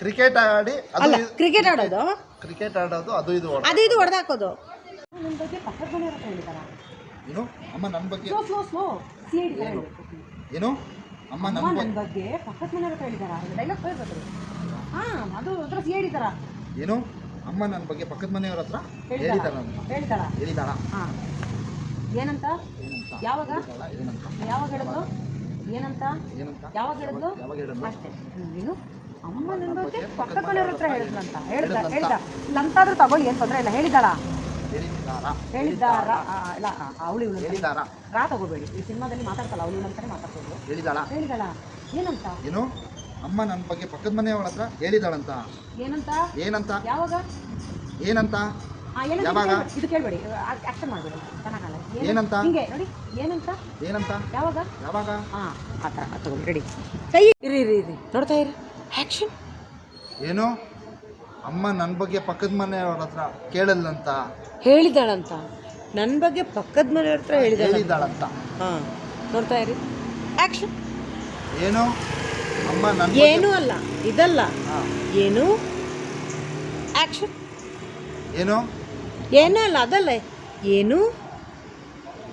[SPEAKER 1] ಕ್ರಿಕೆಟ್ ಆಡಿ ಅದು
[SPEAKER 5] ಅಲ್ಲ ಕ್ರಿಕೆಟ್ ಆಡೋದು?
[SPEAKER 1] ಕ್ರಿಕೆಟ್ ಆಡೋದು ಅದು ಇದು ಹೊಡೆದ.
[SPEAKER 5] ಅದು ಇದು ಹೊಡೆದಾಕೋದು. ನನ್ನ ಬಗ್ಗೆ ಪಕ್ಕದ ಮನೆ ಹತ್ರ ಹೇಳಿದಾರ?
[SPEAKER 1] ಏನು? ಅಮ್ಮ ನನ್ನ ಬಗ್ಗೆ
[SPEAKER 5] ಸ್ಲೋ ಸ್ಲೋ ಸ್ಲೋ ಸಿ
[SPEAKER 1] ಏನು? ಏನು? ಅಮ್ಮ ನನ್ನ ಬಗ್ಗೆ
[SPEAKER 5] ಪಕ್ಕದ ಮನೆ ಹತ್ರ ಹೇಳಿದಾರ? ಡೈಲಾಗ್ ಹೇಳ್ಬೇಕು ಹಾಂ ಅದು ಹತ್ರ ಸಿ ಹೇಳಿದಾರ
[SPEAKER 1] ಏನು? ಅಮ್ಮ ನನ್ನ ಬಗ್ಗೆ ಪಕ್ಕದ ಮನೆಯವ್ರ ಹತ್ರ
[SPEAKER 5] ಹೇಳಿದಾರ?
[SPEAKER 1] ಹೇಳಿದಾರ?
[SPEAKER 5] ಹೇಳಿದಾರ? ಹಾಂ. ಏನಂತ? ಯಾವಾಗ? ಯಾವಾಗ ಹೇಳಿದ್ಲು? ಏನಂತ? ಯಾವಾಗ ಹೇಳಿದ್ಲು? ಅಷ್ಟೇ. ನೀನು ಅಮ್ಮ ನನ್ನ ಬಗ್ಗೆ ಪಕ್ಕದ ಮನೆಯವ್ರ ಹತ್ರ ಹೇಳಿದ್ಲಂತ. ಹೇಳ್ದ ಹೇಳ್ದ. ಇಲ್ಲಂತಾದ್ರೂ ತಗೊಳ್ಳಿ ಏನು ತೊಂದರೆ ಇಲ್ಲ. ಹೇಳಿದಾಳ
[SPEAKER 1] ಹೇಳಿದಾರ
[SPEAKER 5] ಹೇಳಿದ್ದಾರ ಇಲ್ಲ ಅವಳಿ
[SPEAKER 1] ಹೇಳಿದಾರ
[SPEAKER 5] ರಾ ತಗೋಬೇಡಿ. ಈ ಸಿನಿಮಾದಲ್ಲಿ ಮಾತಾಡ್ತಲ್ಲ ಅವಳು ಅಂತಾನೆ
[SPEAKER 1] ಹೇಳಿದಾಳ
[SPEAKER 5] ಹೇಳಿದಾಳ ಏನಂತ?
[SPEAKER 1] ಏನು? ಅಮ್ಮ ನನ್ನ ಬಗ್ಗೆ ಪಕ್ಕದ ಮನೆಯವಳ ಹತ್ರ ಹೇಳಿದಾಳಂತ
[SPEAKER 5] ಏನಂತ?
[SPEAKER 1] ಏನಂತ?
[SPEAKER 5] ಯಾವಾಗ?
[SPEAKER 1] ಏನಂತ? ಯಾವಾಗ?
[SPEAKER 5] ಇದು ಕೇಳಬೇಡಿ. ಆಕ್ಷನ್ ಮಾಡಬೇಡಿ. ಚೆನ್ನಾಗಲ್ಲ. ಏನು-
[SPEAKER 1] ಏನಂತ?
[SPEAKER 5] ಹಿಂಗೆ ನೋಡಿ ಏನಂತ?
[SPEAKER 1] ಏನಂತ?
[SPEAKER 5] ಯಾವಾಗ?
[SPEAKER 1] ಯಾವಾಗ?
[SPEAKER 5] ಹಾಂ ಆ ಥರ ತಗೊಳ್ಳಿ. ರೆಡಿ ಕೈ ಇರಿ ಇರಿ ಇರಿ. ನೋಡ್ತಾ ಇರಿ. ಆ್ಯಕ್ಷನ್
[SPEAKER 1] ಏನು? ಅಮ್ಮ ನನ್ನ ಬಗ್ಗೆ ಪಕ್ಕದ ಮನೆಯವ್ರ ಹತ್ರ ಕೇಳಲ್ಲಂತ?
[SPEAKER 5] ಹೇಳಿದಾಳಂತ ನನ್ನ ಬಗ್ಗೆ ಪಕ್ಕದ ಮನೆಯವ್ರ ಹತ್ರ ಹೇಳಿದಾಳ
[SPEAKER 1] ಹೇಳಿದಾಳಂತ.
[SPEAKER 5] ಹಾಂ ನೋಡ್ತಾ ಇರಿ. ಆ್ಯಕ್ಷನ್
[SPEAKER 1] ಏನು? ಅಮ್ಮ ನನ್ನ
[SPEAKER 5] ಏನೂ ಅಲ್ಲ. ಇದಲ್ಲ. ಏನು? ಆ್ಯಕ್ಷನ್
[SPEAKER 1] ಏನು?
[SPEAKER 5] ಏನೂ ಅಲ್ಲ ಅದಲ್ಲ. ಏನು?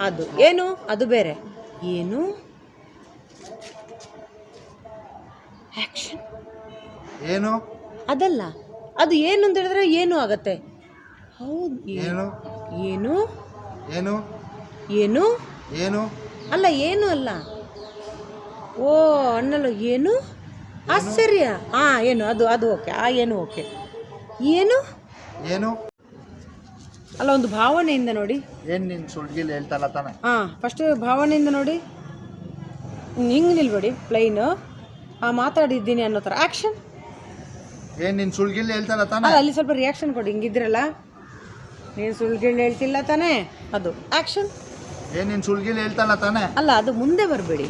[SPEAKER 5] ಅದು. ಏನು? ಅದು ಬೇರೆ. ಏನು? ಆ್ಯಕ್ಷನ್
[SPEAKER 1] ಏನು?
[SPEAKER 5] ಅದಲ್ಲ. ಅದು ಏನು ಅಂತ ಹೇಳಿದ್ರೆ ಏನು ಆಗತ್ತೆ? ಹೌದು.
[SPEAKER 1] ಏನು?
[SPEAKER 5] ಏನು?
[SPEAKER 1] ಏನು?
[SPEAKER 5] ಏನು?
[SPEAKER 1] ಏನು?
[SPEAKER 5] ಅಲ್ಲ ಏನು ಅಲ್ಲ. ಓ ಅಣ್ಣಲ್ಲ ಏನು? ಆಶ್ಚರ್ಯ. ಹಾಂ ಏನು ಅದು ಅದು ಓಕೆ. ಆ ಏನು ಓಕೆ. ಏನು?
[SPEAKER 1] ಏನು?
[SPEAKER 5] ಅಲ್ಲ ಒಂದು ಭಾವನೆಯಿಂದ ನೋಡಿ.
[SPEAKER 1] ಏನು ನಿನ್ನ ಸುಳ್ಗಿಲ್ ಹೇಳ್ತಲ್ಲ ತಾನೆ?
[SPEAKER 5] ಹಾಂ ಫಸ್ಟ್ ಭಾವನೆಯಿಂದ ನೋಡಿ. ಹಿಂಗೆ ನಿಲ್ಬೇಡಿ ಪ್ಲೈನು ಆ ಮಾತಾಡಿದ್ದೀನಿ ಅನ್ನೋ ಥರ ಆ್ಯಕ್ಷನ್
[SPEAKER 1] ಏನು ನಿನ್ನ ಸುಳ್ಗಿಲ್ ಹೇಳ್ತಲ್ಲ ತಾನೆ?
[SPEAKER 5] ಅಲ್ಲ ಸ್ವಲ್ಪ ರಿಯಾಕ್ಷನ್ ಕೊಡಿ ಹಿಂಗಿದ್ರಲ್ಲ ನೀನು ಸುಳ್ಗಿಲ್ಲ ಹೇಳ್ತಿಲ್ಲ ತಾನೆ. ಅದು ಆ್ಯಕ್ಷನ್
[SPEAKER 1] ಏನು ನಿನ್ನ ಸುಳ್ಗಿಲ್ ಹೇಳ್ತಲ್ಲ ತಾನೆ?
[SPEAKER 5] ಅಲ್ಲ ಅದು ಮುಂದೆ ಬರಬೇಡಿ.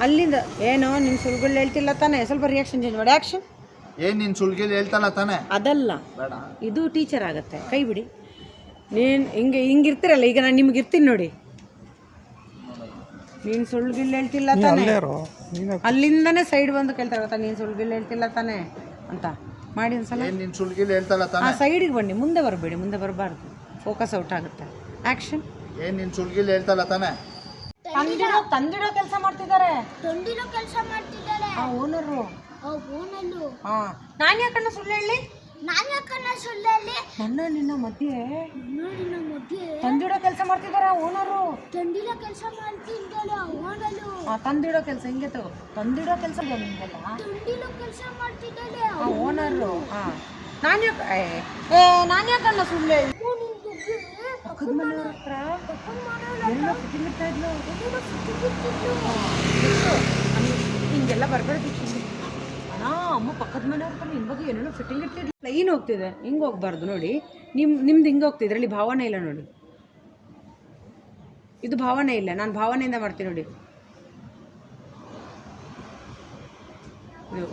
[SPEAKER 5] ಅಲ್ಲಿಂದ ಏನೋ ನಿನ್ನ ಸುಳ್ಗಳು ಹೇಳ್ತಿಲ್ಲ ತಾನೆ. ಸ್ವಲ್ಪ ರಿಯಾಕ್ಷನ್ ಚೇಂಜ್ ಮಾಡಿ. ಆ್ಯಕ್ಷನ್
[SPEAKER 1] ಏನು ನಿನ್ನ ಸುಳ್ಗಿಲ್ ಹೇಳ್ತಲ್ಲ ತಾನೆ?
[SPEAKER 5] ಅದಲ್ಲ.
[SPEAKER 1] ಬೇಡ.
[SPEAKER 5] ಇದು ಟೀಚರ್ ಆಗುತ್ತೆ. ಕೈ ಬಿಡಿ. ನೀನು ಹಿಂಗೆ ಹಿಂಗೆ ಇರ್ತೀರಲ್ಲ ಈಗ ನಾನು ನಿಮ್ಗೆ ಇರ್ತೀನಿ ನೋಡಿ. ನೀನು ಸುಳ್ಳುಗಿಲ್ಲ ಹೇಳ್ತಿಲ್ಲ ತಾನೆ. ಅಲ್ಲಿಂದನೇ ಸೈಡ್ ಬಂದು ಕೇಳ್ತಾರೆ ಗೊತ್ತಾ ನೀನು ಸುಳ್ಳುಗಿಲ್ಲ ಹೇಳ್ತಿಲ್ಲ ತಾನೆ ಅಂತ. ಮಾಡಿ ಒಂದ್ಸಲ.
[SPEAKER 1] ನೀನು ಸುಳ್ಳುಗಿಲ್ಲ ಹೇಳ್ತಲ್ಲ ತಾನೆ?
[SPEAKER 5] ಸೈಡಿಗೆ ಬನ್ನಿ ಮುಂದೆ ಬರಬೇಡಿ ಮುಂದೆ ಬರಬಾರ್ದು. ಫೋಕಸ್ ಔಟ್ ಆಗುತ್ತೆ. ಆಕ್ಷನ್
[SPEAKER 1] ಏನು ನೀನು ಸುಳ್ಳುಗಿಲ್ಲ ಹೇಳ್ತಲ್ಲ ತಾನೆ?
[SPEAKER 5] ತಂದಿಡೋ ತಂದಿಡೋ ಕೆಲಸ ಮಾಡ್ತಿದ್ದಾರೆ.
[SPEAKER 2] ತಂದಿಡೋ ಕೆಲಸ ಮಾಡ್ತಿದ್ದಾರೆ.
[SPEAKER 5] ಆ ಓನರು ಓನರು ನಾನು ಯಾಕಣ್ಣ ಸುಳ್ಳು ಹೇಳಿ?
[SPEAKER 2] ನಾನು ಯಾಕನ್ನ ಸುಳ್ಳಲ್ಲಿ
[SPEAKER 5] ನನ್ನ ನಿನ್ನ ಮಧ್ಯೆ
[SPEAKER 2] ನೋಡಿ ನಮ್ಮ ಮಧ್ಯೆ
[SPEAKER 5] ತಂದಿಡೋ ಕೆಲಸ ಮಾಡ್ತಿದಾರ ಓನರು?
[SPEAKER 2] ತಂದಿಡೋ ಕೆಲಸ ಮಾಡ್ತಿದ್ದಾಳೆ ಅವನಲು
[SPEAKER 5] ಆ ತಂದಿಡೋ ಕೆಲಸ ಹಿಂಗೆ ತಗೋ. ತಂದಿಡೋ ಕೆಲಸ ನಿಮಗೆಲ್ಲ
[SPEAKER 2] ತಂದಿಡೋ ಕೆಲಸ ಮಾಡ್ತಿದ್ದಾಳೆ
[SPEAKER 5] ಆ ಓನರು. ಹಾ ನಾನು ಯಾಕೆ ಏ ನಾನು ಯಾಕಲ್ಲ ಸುಳ್ಳು ಸುಳ್ಳೆ ಪಕ್ಕದ ಮನೆಯವ್ರ ಹತ್ರ? ಎಲ್ಲ ಇರ್ತಾ ಇದ್ಲು? ಹಿಂಗೆಲ್ಲ ಬರ್ಬಾರ್ದು ಅಮ್ಮ ಪಕ್ಕದ ಮನೆಯವ್ರ ಹತ್ರ ಇವಾಗ ಬಗ್ಗೆ ಏನೇನೋ ಫಿಟ್ಟಿಂಗ್ ಇರ್ತಿದ್ಲು ಪ್ಲೈನ್ ಹೋಗ್ತಿದೆ? ಹಿಂಗೆ ಹೋಗ್ಬಾರ್ದು ನೋಡಿ? ನಿಮ್ಮ ನಿಮ್ದು ಹಿಂಗೆ ಹೋಗ್ತಿದ್ರೆ ಅಲ್ಲಿ ಭಾವನೆ ಇಲ್ಲ ನೋಡಿ. ಇದು ಭಾವನೆ ಇಲ್ಲ ನಾನು ಭಾವನೆಯಿಂದ ಮಾಡ್ತೀನಿ ನೋಡಿ.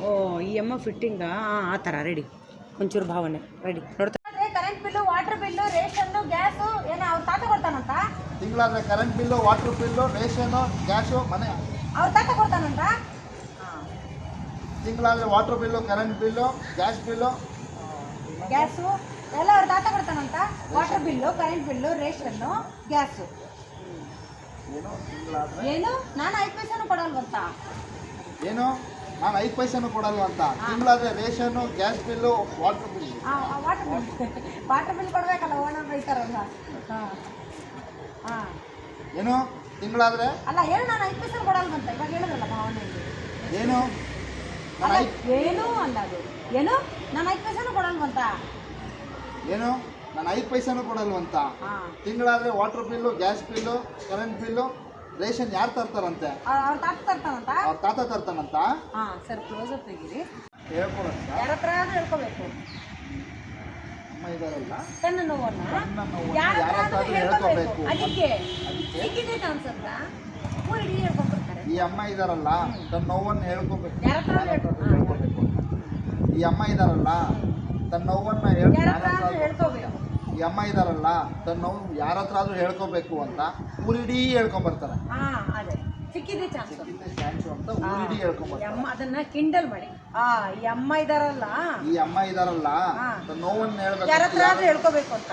[SPEAKER 5] ಓ ಈ ಅಮ್ಮ ಫಿಟ್ಟಿಂಗಾ ಆ? ಥರ ರೆಡಿ ಒಂಚೂರು ಭಾವನೆ ರೆಡಿ ನೋಡ್ತಾ current bill water bill ration gas ಏನೋ ಅವ್ರ ತಾತ ಕೊಡ್ತಾನಂತ?
[SPEAKER 1] ತಿಂಗಳಾದ್ರೆ current bill water bill ration gas ಮನೆ.
[SPEAKER 5] ಅವ್ರ ತಾತ ಕೊಡ್ತಾನಂತ?
[SPEAKER 1] ತಿಂಗಳಾದ್ರೆ water bill current bill gas bill
[SPEAKER 5] gas ಎಲ್ಲ ಅವ್ರ ತಾತ ಕೊಡ್ತಾನಂತ? Water bill current bill ration gas
[SPEAKER 1] ಏನು ತಿಂಗಳಾದ್ರೆ?
[SPEAKER 5] ಏನು? ನಾನು ಐದು ಪೈಸೆನೂ ಕೊಡಲ್ವಂತ.
[SPEAKER 1] ಏನು? ನಾನು ಐದು ಪೈಸೆನೂ ಕೊಡಲ್ವ ಅಂತ ತಿಂಗಳಾದ್ರೆ ration gas bill water bill
[SPEAKER 5] water bill water bill ಕೊಡಬೇಕಲ್ಲ ಓನರ್ ಬೈತಾರಲ್ಲ ಹಾಂ. ಹಾಂ.
[SPEAKER 1] ಏನು? ತಿಂಗಳಾದ್ರೆ?
[SPEAKER 5] ಅಲ್ಲ ಏನು ನಾನು ಐದು ಪೈಸೆ ಕೊಡಲ್ವಂತ. ಇವಾಗ ಹೇಳಿದ್ರಲ್ಲ ಭಾವನೆಯಲ್ಲಿ
[SPEAKER 1] ಏನು?
[SPEAKER 5] ಏನು ಅದು ಏನು? ನಾನು ಐದು ಪೈಸೆನೂ ಕೊಡಲ್ವಂತ.
[SPEAKER 1] ಏನು? ನಾನು ಐದು ಪೈಸೆನೂ ಕೊಡಲ್ವಂತ. ತಿಂಗಳಾದ್ರೆ water bill gas bill current bill ration ಯಾರು ತರ್ತಾರಂತೆ?
[SPEAKER 5] ಅವ್ರ ತಾತ ತರ್ತಾನಂತ?
[SPEAKER 1] ಅವ್ರ ತಾತ ತರ್ತಾನಂತ?
[SPEAKER 5] ಹಾಂ ಸರ್ ಕ್ಲೋಸ್ ಅಪ್ ತೆಗೀರಿ.
[SPEAKER 1] ಹೇಳ್ಕೊಳಂತ
[SPEAKER 5] ಯಾರ ಹತ್ರ ಆದ್ರೂ ಹೇಳ್ಕೋಬೇಕು.
[SPEAKER 1] ಅಮ್ಮ ಇದಾರಲ್ಲ?
[SPEAKER 5] ತನ್ನ ನೋವನ್ನು ಯಾರ ಹತ್ರ ಆದ್ರೂ ಹೇಳ್ಕೋಬೇಕು.
[SPEAKER 1] ಹೇಳ್ಕೋಬೇಕು.
[SPEAKER 5] ಅದಕ್ಕೆ ಸಿಕ್ಕಿದೆ ಅಂತ ಊರು ಇಡೀ ಹೇಳ್ಕೊಂಡ್ಬರ್ತಾರೆ
[SPEAKER 1] ಈ ಅಮ್ಮ ಇದಾರಲ್ಲ ತನ್ನ ನೋವನ್ನು ಹೇಳ್ಕೊಬೇಕು. ಹೇಳ್ಕೊಬೇಕು. ಈ ಅಮ್ಮ ಇದಾರಲ್ಲ ತನ್ನ ನೋವನ್ನು
[SPEAKER 5] ಹೇಳ್ಕೋಬೇಕು.
[SPEAKER 1] ಈ ಅಮ್ಮ ಇದಾರಲ್ಲ ತನ್ನ ನೋವು ಯಾರ ಹತ್ರ ಆದ್ರೂ ಹೇಳ್ಕೋಬೇಕು ಅಂತ ಊರಿಡೀ ಹೇಳ್ಕೊಂಬರ್ತಾರೆ.
[SPEAKER 5] ಹಾಂ ಅದೇ. ಸಿಕ್ಕಿದೆ ಚಾನ್ಸ್
[SPEAKER 1] ಅಂತ ಊರಿಡೀ ಹೇಳ್ಕೊಂಬರ್ತಾರೆ.
[SPEAKER 5] ಅಮ್ಮ ಅದನ್ನ ಕಿಂಡಲ್ ಮಾಡಿ. ಆ ಈ ಅಮ್ಮ ಇದಾರಲ್ಲ
[SPEAKER 1] ಈ ಅಮ್ಮ ಇದಾರಲ್ಲ. ತನ್ನ ನೋವನ್ನು ಹೇಳ್ಬೇಕು
[SPEAKER 5] ಯಾರ ಹತ್ರ ಆದ್ರೂ ಹೇಳ್ಕೋಬೇಕು ಅಂತ.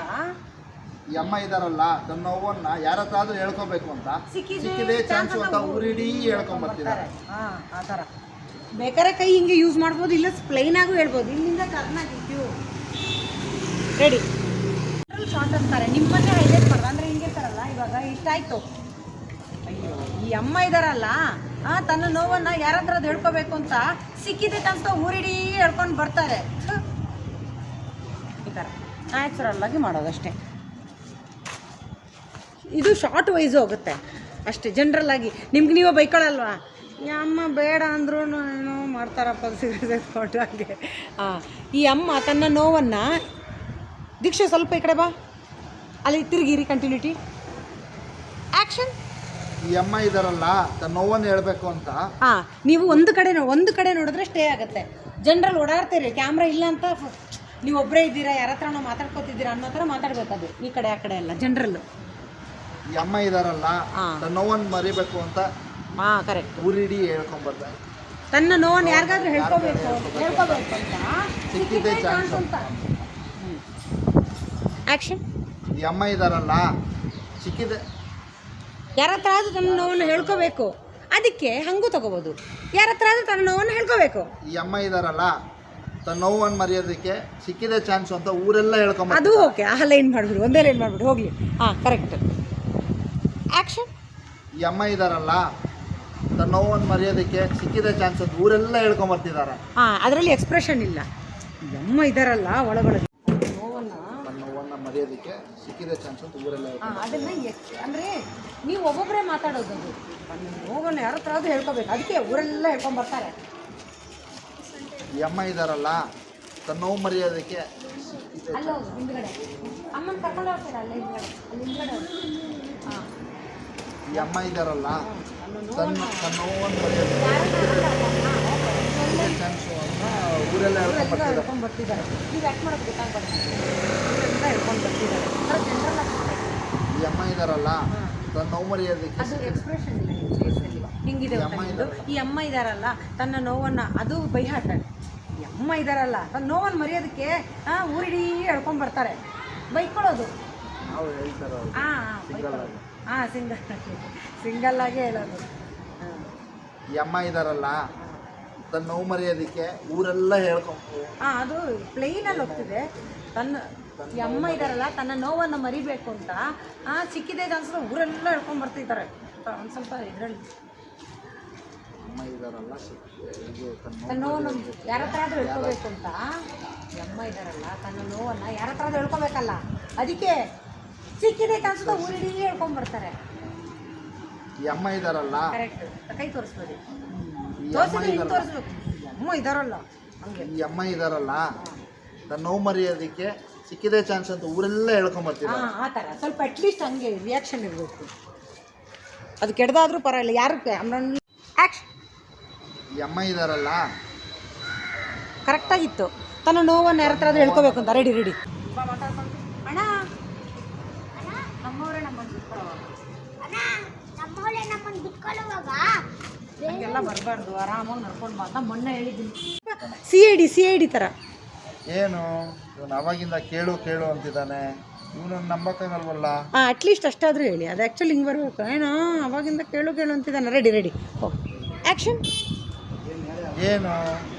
[SPEAKER 1] ಈ ಅಮ್ಮ ಇದಾರಲ್ಲ ತನ್ನ ನೋವನ್ನ ಯಾರ ಹತ್ರ ಆದ್ರೂ ಹೇಳ್ಕೋಬೇಕು ಅಂತ.
[SPEAKER 5] ಸಿಕ್ಕಿದೆ
[SPEAKER 1] ಸಿಕ್ಕಿದೆ ಚಾನ್ಸು ಅಂತ ಊರಿಡಿ ಹೇಳ್ಕೊಂಬರ್ತಿದ್ದಾರೆ.
[SPEAKER 5] ಹಾ ಆ ಥರ. ಬೇಕಾದ್ರೆ ಕೈ ಹಿಂಗೆ ಯೂಸ್ ಮಾಡ್ಬೋದು ಇಲ್ಲ ಪ್ಲೈನ್ ಆಗು ಹೇಳ್ಬೋದು. ಇಲ್ಲಿಂದ ಕರ್ನಾಟಕ ರೆಡಿ ಶಾರ್ಟ್ ಅಂತಾರೆ. ನಿಮ್ಮನ್ನೇ ಹೈಲೈಟ್ ಮಾಡೋದು ಅಂದರೆ ಹಿಂಗಿರ್ತಾರಲ್ಲ ಇವಾಗ ಇಷ್ಟ ಆಯ್ತು. ಅಯ್ಯೋ ಈ ಅಮ್ಮ ಇದಾರಲ್ಲ ಆ ತನ್ನ ನೋವನ್ನ ಯಾರತ್ರ ಹೇಳ್ಕೋಬೇಕು ಅಂತ ಸಿಕ್ಕಿದೆ ಅಂತ ಊರಿಡೀ ಹೇಳ್ಕೊಂಡು ಬರ್ತಾರೆ. ಈ ಥರ. ನ್ಯಾಚುರಲ್ ಆಗಿ ಮಾಡೋದಷ್ಟೇ. ಇದು ಶಾರ್ಟ್ ವೈಸ್ ಹೋಗುತ್ತೆ. ಅಷ್ಟೇ ಜನ್ರಲ್ಲಾಗಿ ಆಗಿ. ನಿಮ್ಗೆ ನೀವೇ ಬೈಕೊಳ್ಳಲ್ವಾ ಅಮ್ಮ ಬೇಡ ಅಂದ್ರೂ ಏನೋ ಮಾಡ್ತಾರಪ್ಪ ಎತ್ಕೊಂಡು ಹಾಗೆ. ಹಾಂ ಈ ಅಮ್ಮ ತನ್ನ ನೋವನ್ನು ದೀಕ್ಷೆ ಸ್ವಲ್ಪ ಈ ಕಡೆ ಬಾ. ಅಲ್ಲಿ ತಿರುಗಿರಿ ಕಂಟಿನ್ಯೂಟಿ ಆ್ಯಕ್ಷನ್
[SPEAKER 1] ಈ ಅಮ್ಮ ಇದಾರಲ್ಲ ತನ್ನ ನೋವನ್ನು ಹೇಳಬೇಕು ಅಂತ.
[SPEAKER 5] ಹಾಂ ನೀವು ಒಂದು ಕಡೆ ನೋ- ಒಂದು ಕಡೆ ನೋಡಿದ್ರೆ ಸ್ಟೇ ಆಗುತ್ತೆ. ಜನರಲ್ ಓಡಾಡ್ತೀರಿ ಕ್ಯಾಮ್ರಾ ಇಲ್ಲ ಅಂತ ನೀವು ಒಬ್ಬರೇ ಇದ್ದೀರಾ ಯಾರ ಹತ್ರನೋ ಮಾತಾಡ್ಕೋತಿದ್ದೀರಾ ಅನ್ನೋ ಥರ ಮಾತಾಡ್ಬೇಕು ಅದು ಈ ಕಡೆ ಆ ಕಡೆ ಎಲ್ಲ ಜನರಲ್ಲು
[SPEAKER 1] ಈ ಅಮ್ಮ ಇದಾರಲ್ಲ
[SPEAKER 5] ಹಾ.
[SPEAKER 1] ತನ್ನ ನೋವನ್ನು ಮರಿಬೇಕು ಅಂತ
[SPEAKER 5] ಹಾಂ ಕರೆಕ್ಟ್
[SPEAKER 1] ಊರಿಡೀ ಹೇಳ್ಕೊಂಬರ್ತಾರೆ
[SPEAKER 5] ತನ್ನ ನೋವನ್ನು ಯಾರಿಗಾದ್ರೂ ಹೇಳ್ಕೋಬೇಕು ಹೇಳ್ಕೋಬೇಕು. ಅಂತ?
[SPEAKER 1] ಸಿಕ್ಕಿದೆ ಚಾನ್ಸ್
[SPEAKER 5] ಅಂತ. ಆ್ಯಕ್ಷನ್
[SPEAKER 1] ಈ ಅಮ್ಮ ಇದಾರಲ್ಲ ಸಿಕ್ಕಿದೆ
[SPEAKER 5] ಯಾರ ಹತ್ರ ಆದ್ರೂ ತನ್ನ ನೋವನ್ನು ಹೇಳ್ಕೋಬೇಕು. ಅದಕ್ಕೆ ಹಂಗೂ ತಗೋಬೋದು. ಯಾರ ಹತ್ರ ಆದ್ರೂ ತನ್ನ ನೋವನ್ನು ಹೇಳ್ಕೋಬೇಕು.
[SPEAKER 1] ಈ ಅಮ್ಮ ಇದಾರಲ್ಲ ತನ್ನ ನೋವನ್ನು ಮರೆಯೋದಕ್ಕೆ ಸಿಕ್ಕಿದೆ ಚಾನ್ಸ್ ಅಂತ ಊರೆಲ್ಲ ಹೇಳ್ಕೊಂಬ
[SPEAKER 5] ಅದು ಓಕೆ. ಆ ಲೈನ್ ಮಾಡಿಬಿಡು ಒಂದೇ ಲೈನ್ ಮಾಡಿಬಿಡು ಹೋಗಲಿ. ಹಾಂ ಕರೆಕ್ಟ್ ಆ್ಯಕ್ಷನ್
[SPEAKER 1] ಈ ಅಮ್ಮ ಇದಾರಲ್ಲ ತನ್ನ ನೋವನ್ನು ಮರೆಯೋದಕ್ಕೆ ಸಿಕ್ಕಿದ ಚಾನ್ಸ್ ಊರೆಲ್ಲ ಹೇಳ್ಕೊಂಬರ್ತಿದ್ದಾರೆ
[SPEAKER 5] ಹಾಂ ಅದರಲ್ಲಿ ಎಕ್ಸ್ಪ್ರೆಷನ್ ಇಲ್ಲ. ಈ ಅಮ್ಮ ಇದಾರಲ್ಲ ಒಳಗೊಳಗೆ. ನೋವನ್ನು
[SPEAKER 1] ತನ್ನ ನೋವನ್ನು ಮರೆಯೋದಕ್ಕೆ ಸಿಕ್ಕಿದೆ ಚಾನ್ಸ್ ಊರೆಲ್ಲ ಹೇಳ್ಕೊಂಬರ್ತಾರೆ.
[SPEAKER 5] ಹಾಂ ಅದನ್ನು ಅಂದರೆ ನೀವು ಒಬ್ಬೊಬ್ಬರೇ ಮಾತಾಡೋದು ಅದು. ನನ್ನ ನೋವನ್ನು ಯಾರ ಹತ್ರ ಆದ್ರೂ ಹೇಳ್ಕೋಬೇಕು. ಅದಕ್ಕೆ ಊರೆಲ್ಲ ಹೇಳ್ಕೊಂಬರ್ತಾರೆ
[SPEAKER 1] ಈ ಅಮ್ಮ ಇದಾರಲ್ಲ ತನ್ನ ನೋವು ಮರೆಯೋದಕ್ಕೆ ಸಿಕ್ಕಿದೆ
[SPEAKER 5] ಅಲ್ಲ ಹೋಗು ಹಿಂದ್ಗಡೆ. ಅಮ್ಮನ ಕರ್ಕೊಂಡು ಹೋಗ್ತಾರೆ? ಅಲ್ಲೇ ಹಿಂದ್ಗಡೆ. ಅಲ್ಲಿ ಹಿಂದ್ಗಡೆ ಹಾಂ.
[SPEAKER 1] ಈ ಅಮ್ಮ ಇದ್ದಾರಲ್ಲ ತನ್ನ ತನ್ನ ನೋವನ್ನು ಊರೆಲ್ಲ
[SPEAKER 5] ಹೇಳ್ಕೊಂಡು ಬರ್ತಿದ್ದಾರೆ
[SPEAKER 1] ಈ ಅಮ್ಮ ಇದಾರಲ್ಲ ತನ್ನ ನೋವು ಮರೆಯೋದಕ್ಕೆ
[SPEAKER 5] ಅದು ಎಕ್ಸ್ಪ್ರೆಷನ್ ಇಲ್ಲ ನಿಮ್ಮ ಹಿಂಗಿದೆ
[SPEAKER 1] ಈ ಅಮ್ಮ
[SPEAKER 5] ಇದ್ದಾರಲ್ಲ ತನ್ನ ನೋವನ್ನು ಅದು ಬೈಹಾಟ ಈ ಅಮ್ಮ ಇದ್ದಾರಲ್ಲ ತನ್ನ ನೋವನ್ನು ಮರೆಯೋದಕ್ಕೆ ಊರಿಡೀ ಹೇಳ್ಕೊಂಡು ಬರ್ತಾರೆ. ಬೈಕೊಳ್ಳೋದು.
[SPEAKER 1] ನಾವು ಹಾಂ ಅವ್ರು.
[SPEAKER 5] ಹಾಂ. ಸಿಂಗಲ್ ಸಿಂಗಲ್ ಆಗೇ ಹೇಳೋದು. ಹಾಂ.
[SPEAKER 1] ಈ ಅಮ್ಮ ಇದಾರಲ್ಲ ತನ್ನ ನೋವು ಮರೆಯೋದಕ್ಕೆ ಊರೆಲ್ಲ ಹೇಳ್ಕೊಂಡು
[SPEAKER 5] ಹಾಂ ಅದು ಪ್ಲೇನಲ್ಲಿ ಹೋಗ್ತಿದೆ. ತನ್ನ ಈ ಅಮ್ಮ ಇದಾರಲ್ಲ ತನ್ನ ನೋವನ್ನು ಮರಿಬೇಕು ಅಂತ ಆ ಸಿಕ್ಕಿದೆ ಅನ್ಸಿದ್ರೆ ಊರೆಲ್ಲ ಹೇಳ್ಕೊಂಡ್ ಬರ್ತಿದ್ದಾರೆ. ಒಂದು ಸ್ವಲ್ಪ ಇದರಲ್ಲಿ.
[SPEAKER 1] ಅಮ್ಮ ಇದಾರಲ್ಲ ಇದು ತನ್ನ
[SPEAKER 5] ತನ್ನ ನೋವನ್ನು ಯಾರ ಹತ್ರ ಆದ್ರೂ ಹೇಳ್ಕೋಬೇಕು ಅಂತ. ಈ ಅಮ್ಮ ಇದಾರಲ್ಲ ತನ್ನ ನೋವನ್ನು ಯಾರ ಹತ್ರ ಆದರೂ ಹೇಳ್ಕೋಬೇಕಲ್ಲ. ಅದಕ್ಕೆ ಸಿಕ್ಕಿದೆ ಅಂತ ಅನ್ಸುತ್ತೆ ಊರಿಡೀ ಹೇಳ್ಕೊಂಡ್ ಬರ್ತಾರೆ
[SPEAKER 1] ಈ ಅಮ್ಮ ಇದಾರಲ್ಲ?
[SPEAKER 5] ಕರೆಕ್ಟ್ ಕೈ ತೋರಿಸ್ಬೋದು
[SPEAKER 1] ಈ ಅಮ್ಮ
[SPEAKER 5] ತೋರಿಸಿದ್ರೆ ಹಿಂಗೆ
[SPEAKER 1] ಇದಾರಲ್ಲ?
[SPEAKER 5] ತೋರಿಸ್ಬೇಕು. ಅಮ್ಮ ಇದಾರಲ್ಲ. ಹಂಗೆ.
[SPEAKER 1] ಈ ಅಮ್ಮ ಇದಾರಲ್ಲ? ತನ್ನ ನೋವು ಮರೆಯೋದಕ್ಕೆ ಸಿಕ್ಕಿದೆ ಚಾನ್ಸ್ ಅಂತ ಊರೆಲ್ಲ ಹೇಳ್ಕೊಂಬರ್ತೀರ
[SPEAKER 5] ಹಾಂ ಆ ಥರ. ಸ್ವಲ್ಪ ಅಟ್ಲೀಸ್ಟ್ ಹಂಗೆ ರಿಯಾಕ್ಷನ್ ಇರಬೇಕು. ಅದು ಕೆಡ್ದಾದ್ರೂ ಪರವಾಗಿಲ್ಲ. ಯಾರು ಆ್ಯಕ್ಷನ್
[SPEAKER 1] ಈ ಅಮ್ಮ ಇದಾರಲ್ಲ?
[SPEAKER 5] ಕರೆಕ್ಟಾಗಿತ್ತು ತನ್ನ ನೋವನ್ನು ಯಾರ ಹತ್ರ ಆದ್ರೂ ಹೇಳ್ಕೋಬೇಕು ಅಂತ. ರೆಡಿ ರೆಡಿ ಅಣ್ಣ. ನಮ್ಮವರೇ ನಮ್ಮನ್ನು
[SPEAKER 2] ನಮ್ಮನ್ನ ಬಿಟ್ಕೊಳ್ಳುವಾಗ
[SPEAKER 5] ಹಂಗೆಲ್ಲ ಬರಬಾರ್ದು ಆರಾಮಾಗಿ ನಡ್ಕೊಂಡು ಬಾ ಅಂತ ಮೊನ್ನೆ ಹೇಳಿದ್ದೀನಿ. C I D C I D ಥರ
[SPEAKER 1] ಏನು? ಇವನು ಅವಾಗಿಂದ ಕೇಳು ಕೇಳು ಅಂತಿದ್ದಾನೆ. ಇವನು ನಂಬಕ್ಕಾಗಲ್ವಲ್ಲ
[SPEAKER 5] ಹಾಂ ಅಟ್ಲೀಸ್ಟ್ ಅಷ್ಟಾದರೂ ಹೇಳಿ. ಅದು ಆ್ಯಕ್ಚುಲಿ ಹಿಂಗೆ ಬರಬೇಕು. ಏನೋ ಅವಾಗಿಂದ ಕೇಳು ಕೇಳು ಅಂತಿದ್ದಾನೆ. ರೆಡಿ ರೆಡಿ ಓಕೆ ಆ್ಯಕ್ಷನ್
[SPEAKER 1] ಏನು?